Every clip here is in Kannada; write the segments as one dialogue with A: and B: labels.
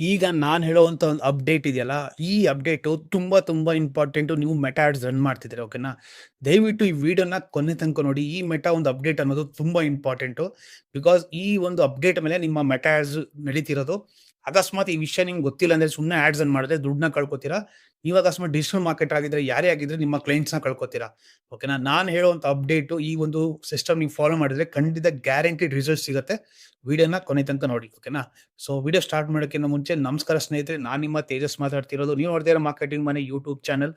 A: ಈಗ ನಾನು ಹೇಳುವಂಥ ಒಂದು ಅಪ್ಡೇಟ್ ಇದೆಯಲ್ಲ, ಈ ಅಪ್ಡೇಟು ತುಂಬ ತುಂಬ ಇಂಪಾರ್ಟೆಂಟು. ನೀವು ಮೆಟಾ ಆಡ್ಸ್ ರನ್ ಮಾಡ್ತಿದ್ರೆ ಓಕೆನಾ? ದಯವಿಟ್ಟು ಈ ವಿಡಿಯೋನ ಕೊನೆ ತನಕ ನೋಡಿ. ಈ ಮೆಟಾ ಒಂದು ಅಪ್ಡೇಟ್ ಅನ್ನೋದು ತುಂಬ ಇಂಪಾರ್ಟೆಂಟು. ಬಿಕಾಸ್ ಈ ಒಂದು ಅಪ್ಡೇಟ್ ಮೇಲೆ ನಿಮ್ಮ ಮೆಟಾ ಆಡ್ಸ್ ನಡೀತಿರೋದು. ಅಕಸ್ಮಾತ್ ಈ ವಿಷಯ ನಿಮ್ಗೆ ಗೊತ್ತಿಲ್ಲ ಅಂದ್ರೆ ಸುಮ್ಮನೆ ಆಡ್ಸ್ ಅನ್ ಮಾಡಿದ್ರೆ ದುಡ್ಡನ್ನ ಕಳ್ಕೊತೀರಾ. ನೀವು ಅಕಸ್ಮಾತ್ ಡಿಜಿಟಲ್ ಮಾರ್ಕೆಟ್ ಆಗಿದ್ರೆ, ಯಾರೇ ಆಗಿದ್ರೆ ನಿಮ್ಮ ಕ್ಲೈಂಟ್ಸ್‌ನ ಕಳ್ಕೊತೀರಾ. ಓಕೆನಾ? ನಾನು ಹೇಳುವಂಥ ಅಪ್ಡೇಟು ಈ ಒಂದು ಸಿಸ್ಟಮ್ ನೀವು ಫಾಲೋ ಮಾಡಿದ್ರೆ ಖಂಡಿತ ಗ್ಯಾರಂಟಿಡ್ ರಿಸಲ್ಟ್ ಸಿಗುತ್ತೆ. ವಿಡಿಯೋನ ಕೊನೆ ತನಕ ನೋಡಿ. ಓಕೆನಾ? ಸೊ ವಿಡಿಯೋ ಸ್ಟಾರ್ಟ್ ಮಾಡೋಕ್ಕಿಂತ ಮುಂಚೆ ನಮಸ್ಕಾರ ಸ್ನೇಹಿತರೆ. ನಾನು ನಿಮ್ಮ ತೇಜಸ್ ಮಾತಾಡ್ತಿರೋದು. ನೀವು ನೋಡ್ತಾ ಇರೋ ಮಾರ್ಕೆಟಿಂಗ್ ಮನೆ ಯೂಟ್ಯೂಬ್ ಚಾನಲ್.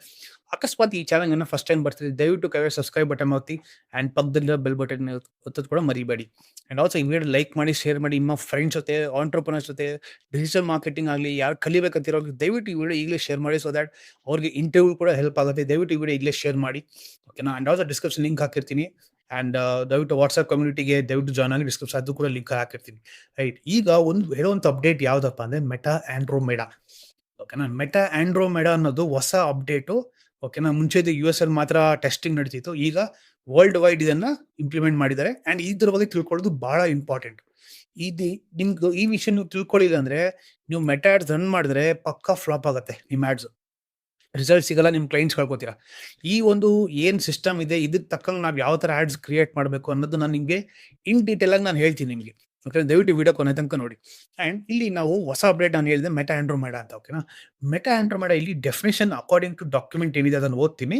A: ಅಕಸ್ಮಾತ್ ಈ ಚಾನಲ್ ಏನೋ ಫಸ್ಟ್ ಟೈಮ್ ಬರ್ತಿದ್ರೆ ದಯವಿಟ್ಟು ಕೈ ಸಬ್ಸ್ಕ್ರೈಬ್ ಬಟನ್ ಒತ್ತಿ ಆ್ಯಂಡ್ ಪಕ್ಕದಲ್ಲಿರೋ ಬೆಲ್ ಬಟನ್ ಒತ್ತೋದು ಕೂಡ ಮರಿಬೇಡಿ. ಆ್ಯಂಡ್ ಆಲ್ಸೋ ಈ ವಿಡಿಯೋ ಲೈಕ್ ಮಾಡಿ, ಶೇರ್ ಮಾಡಿ. ನಿಮ್ಮ ಫ್ರೆಂಡ್ಸ್ ಜೊತೆ, ಆಂಟ್ರಪ್ರನರ್ಸ್ ಜೊತೆ ಡಿಜಿಟಲ್ ಮಾರ್ಕೆಟಿಂಗ್ ಆಗಲಿ ಯಾರು ಕಲಿಬೇಕಂತಿರೋರಿಗೆ ದಯವಿಟ್ಟು ಈ ವಿಡಿಯೋ ಈಗಲೇ ಶೇರ್ ಮಾಡಿ. ಸೊ ದ್ಯಾಟ್ ಅವ್ರಿಗೆ ಇಂಟರ್ವ್ಯೂ ಕೂಡ ಹೆಲ್ಪ್ ಆಗುತ್ತೆ. ದಯವಿಟ್ಟು ಈ ವಿಡಿಯೋ ಈಗಲೇ ಶೇರ್ ಮಾಡಿ. ಓಕೆನಾ? ಆ್ಯಂಡ್ ಆಲ್ಸೋ ಡಿಸ್ಕ್ರಿಪ್ಷನ್ ಲಿಂಕ್ ಹಾಕಿರ್ತೀನಿ. ಆ್ಯಂಡ್ ದಯವಿಟ್ಟು ವಾಟ್ಸಪ್ ಕಮ್ಯುನಿಟಿಗೆ ದಯವಿಟ್ಟು ಜಾಯ್ನ್ ಆಗಿ ಡಿಸ್ಕ್ರಿಪ್ಷನ್ ಅದು ಕೂಡ ಲಿಂಕ್ ಹಾಕಿರ್ತೀನಿ. ರೈಟ್. ಈಗ ಒಂದು ಹೇಳುವಂಥ ಅಪ್ಡೇಟ್ ಯಾವುದಪ್ಪ ಅಂದರೆ ಮೆಟಾ ಆಂಡ್ರೋಮೆಡಾ. ಓಕೆನಾ? ಮೆಟಾ ಆಂಡ್ರೋಮೆಡಾ ಅನ್ನೋದು ಹೊಸ ಅಪ್ಡೇಟು. ಓಕೆನಾ? ಮುಂಚೆ ಯು ಎಸ್ ಅಲ್ಲಿ ಮಾತ್ರ ಟೆಸ್ಟಿಂಗ್ ನಡೀತಿತ್ತು. ಈಗ ವರ್ಲ್ಡ್ ವೈಡ್ ಇದನ್ನ ಇಂಪ್ಲಿಮೆಂಟ್ ಮಾಡಿದ್ದಾರೆ. ಅಂಡ್ ಇದ್ರ ಬಗ್ಗೆ ತಿಳ್ಕೊಳ್ಳೋದು ಬಹಳ ಇಂಪಾರ್ಟೆಂಟ್. ಇದು ನಿಮ್ಗೆ ಈ ವಿಷಯ ನೀವು ತಿಳ್ಕೊಳ್ಳಿಲ್ಲ ಅಂದ್ರೆ ನೀವು ಮೆಟಾ ರನ್ ಮಾಡಿದ್ರೆ ಪಕ್ಕಾ ಫ್ಲಾಪ್ ಆಗುತ್ತೆ ನಿಮ್ಮ ಆಡ್ಸ್. ರಿಸಲ್ಟ್ ಸಿಗಲ್ಲ. ನಿಮ್ಮ ಕ್ಲೈಂಟ್ಸ್ ಕಳ್ಕೊತೀರಾ. ಈ ಒಂದು ಏನ್ ಸಿಸ್ಟಮ್ ಇದೆ ಇದಕ್ಕೆ ತಕ್ಕಂಗೆ ನಾವು ಯಾವ ತರ ಆಡ್ಸ್ ಕ್ರಿಯೇಟ್ ಮಾಡಬೇಕು ಅನ್ನೋದು ನಾನು ನಿಮಗೆ ಇನ್ ಡೀಟೇಲ್ ಆಗಿ ನಾನು ಹೇಳ್ತೀನಿ ನಿಮಗೆ. ಓಕೆ ದಯವಿಟ್ಟು ವಿಡಿಯೋ ಕೊನೆ ತನಕ ನೋಡಿ. ಆ್ಯಂಡ್ ಇಲ್ಲಿ ನಾವು ಹೊಸ ಅಪ್ಡೇಟ್ ನಾನು ಹೇಳಿದೆ ಮೆಟಾ ಆ್ಯಂಡ್ರೋಮೆಡ ಅಂತ ಓಕೆನಾ? ಮೆಟಾ ಆ್ಯಂಡ್ರೋಮೆಡ ಇಲ್ಲಿ ಡೆಫಿನೇಷನ್ ಅಕಾರ್ಡಿಂಗ್ ಟು ಡಾಕ್ಯುಮೆಂಟ್ ಏನಿದೆ ಅದನ್ನು ಓದ್ತೀನಿ.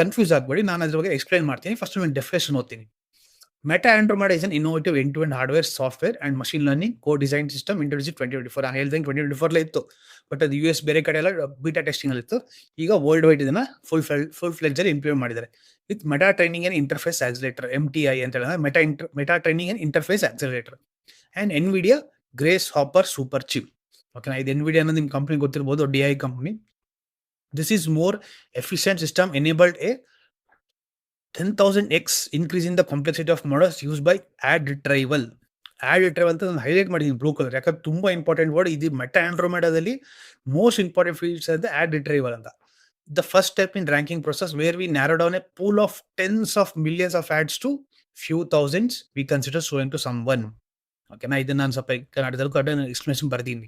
A: ಕನ್ಫ್ಯೂಸ್ ಆಗಬೇಡಿ. ನಾನು ಅದ್ರ ಬಗ್ಗೆ ಎಕ್ಸ್ಪ್ಲೈನ್ ಮಾಡ್ತೀನಿ. ಫಸ್ಟ್ ನಾನು ಡೆಫಿನೇಷನ್ ಓದ್ತೀನಿ. Meta Andromeda is an innovative end to end hardware, software and machine learning co design system introduced 2024 ನಾನು ಹೇಳ್ದಂಗೆ 2024 ಇತ್ತು. ಬಟ್ ಅದು ಯು ಎಸ್ ಬೇರೆ ಕಡೆ ಎಲ್ಲ ಬೀಟಾ ಟೆಸ್ಟಿಂಗ್ ಅಲ್ಲಿ ಇತ್ತು. ಈಗ ವರ್ಲ್ಡ್ ವೈಡ್ ಇದನ್ನ full fell full fledged implement ಮಾಡಿದ್ದಾರೆ. With Meta training and interface accelerator M T I ಅಂತ ಹೇಳಿದ್ರೆ Meta inter Meta training and interface accelerator and Nvidia Grace Hopper super chip. ಓಕೆನಾ? ಇದು ಎನ್ವಿಡಿಯಾ ಅನ್ನೋದು ನಿಮ್ಮ ಕಂಪ್ನಿ ಗೊತ್ತಿರ್ಬೋದು D I company this is more efficient system enabled a 10,000x increase in the complexity of models use by ad retrieval. Ad retrieval ಅಂತ ನಾನು ಹೈಲೈಟ್ ಮಾಡಿದ್ದೀನಿ ಬ್ಲೂ ಕಲರ್. ಯಾಕಂದ್ರೆ ತುಂಬ ಇಂಪಾರ್ಟೆಂಟ್ ವರ್ಡ್ ಇದು ಮೆಟಾ ಆಂಡ್ರೋಮೆಡಾದಲ್ಲಿ ಮೋಸ್ಟ್ ಇಂಪಾರ್ಟೆಂಟ್ ಫೀಚರ್ಸ್ ಅಂತ ಆ್ಯಡ್ ರಿಟ್ರೈವಲ್ ಅಂತ. The first step in ranking process where we narrow down a pool of tens of millions of ads to few thousands we consider showing to someone. ಓಕೆನಾ? ಇದನ್ನ ನಾನು ಸ್ವಲ್ಪ ಕನ್ನಡದಲ್ಲಿ ಕಡೆ ಎಕ್ಸ್‌ಪ್ಲನೇಷನ್ ಬರ್ದೀನಿ.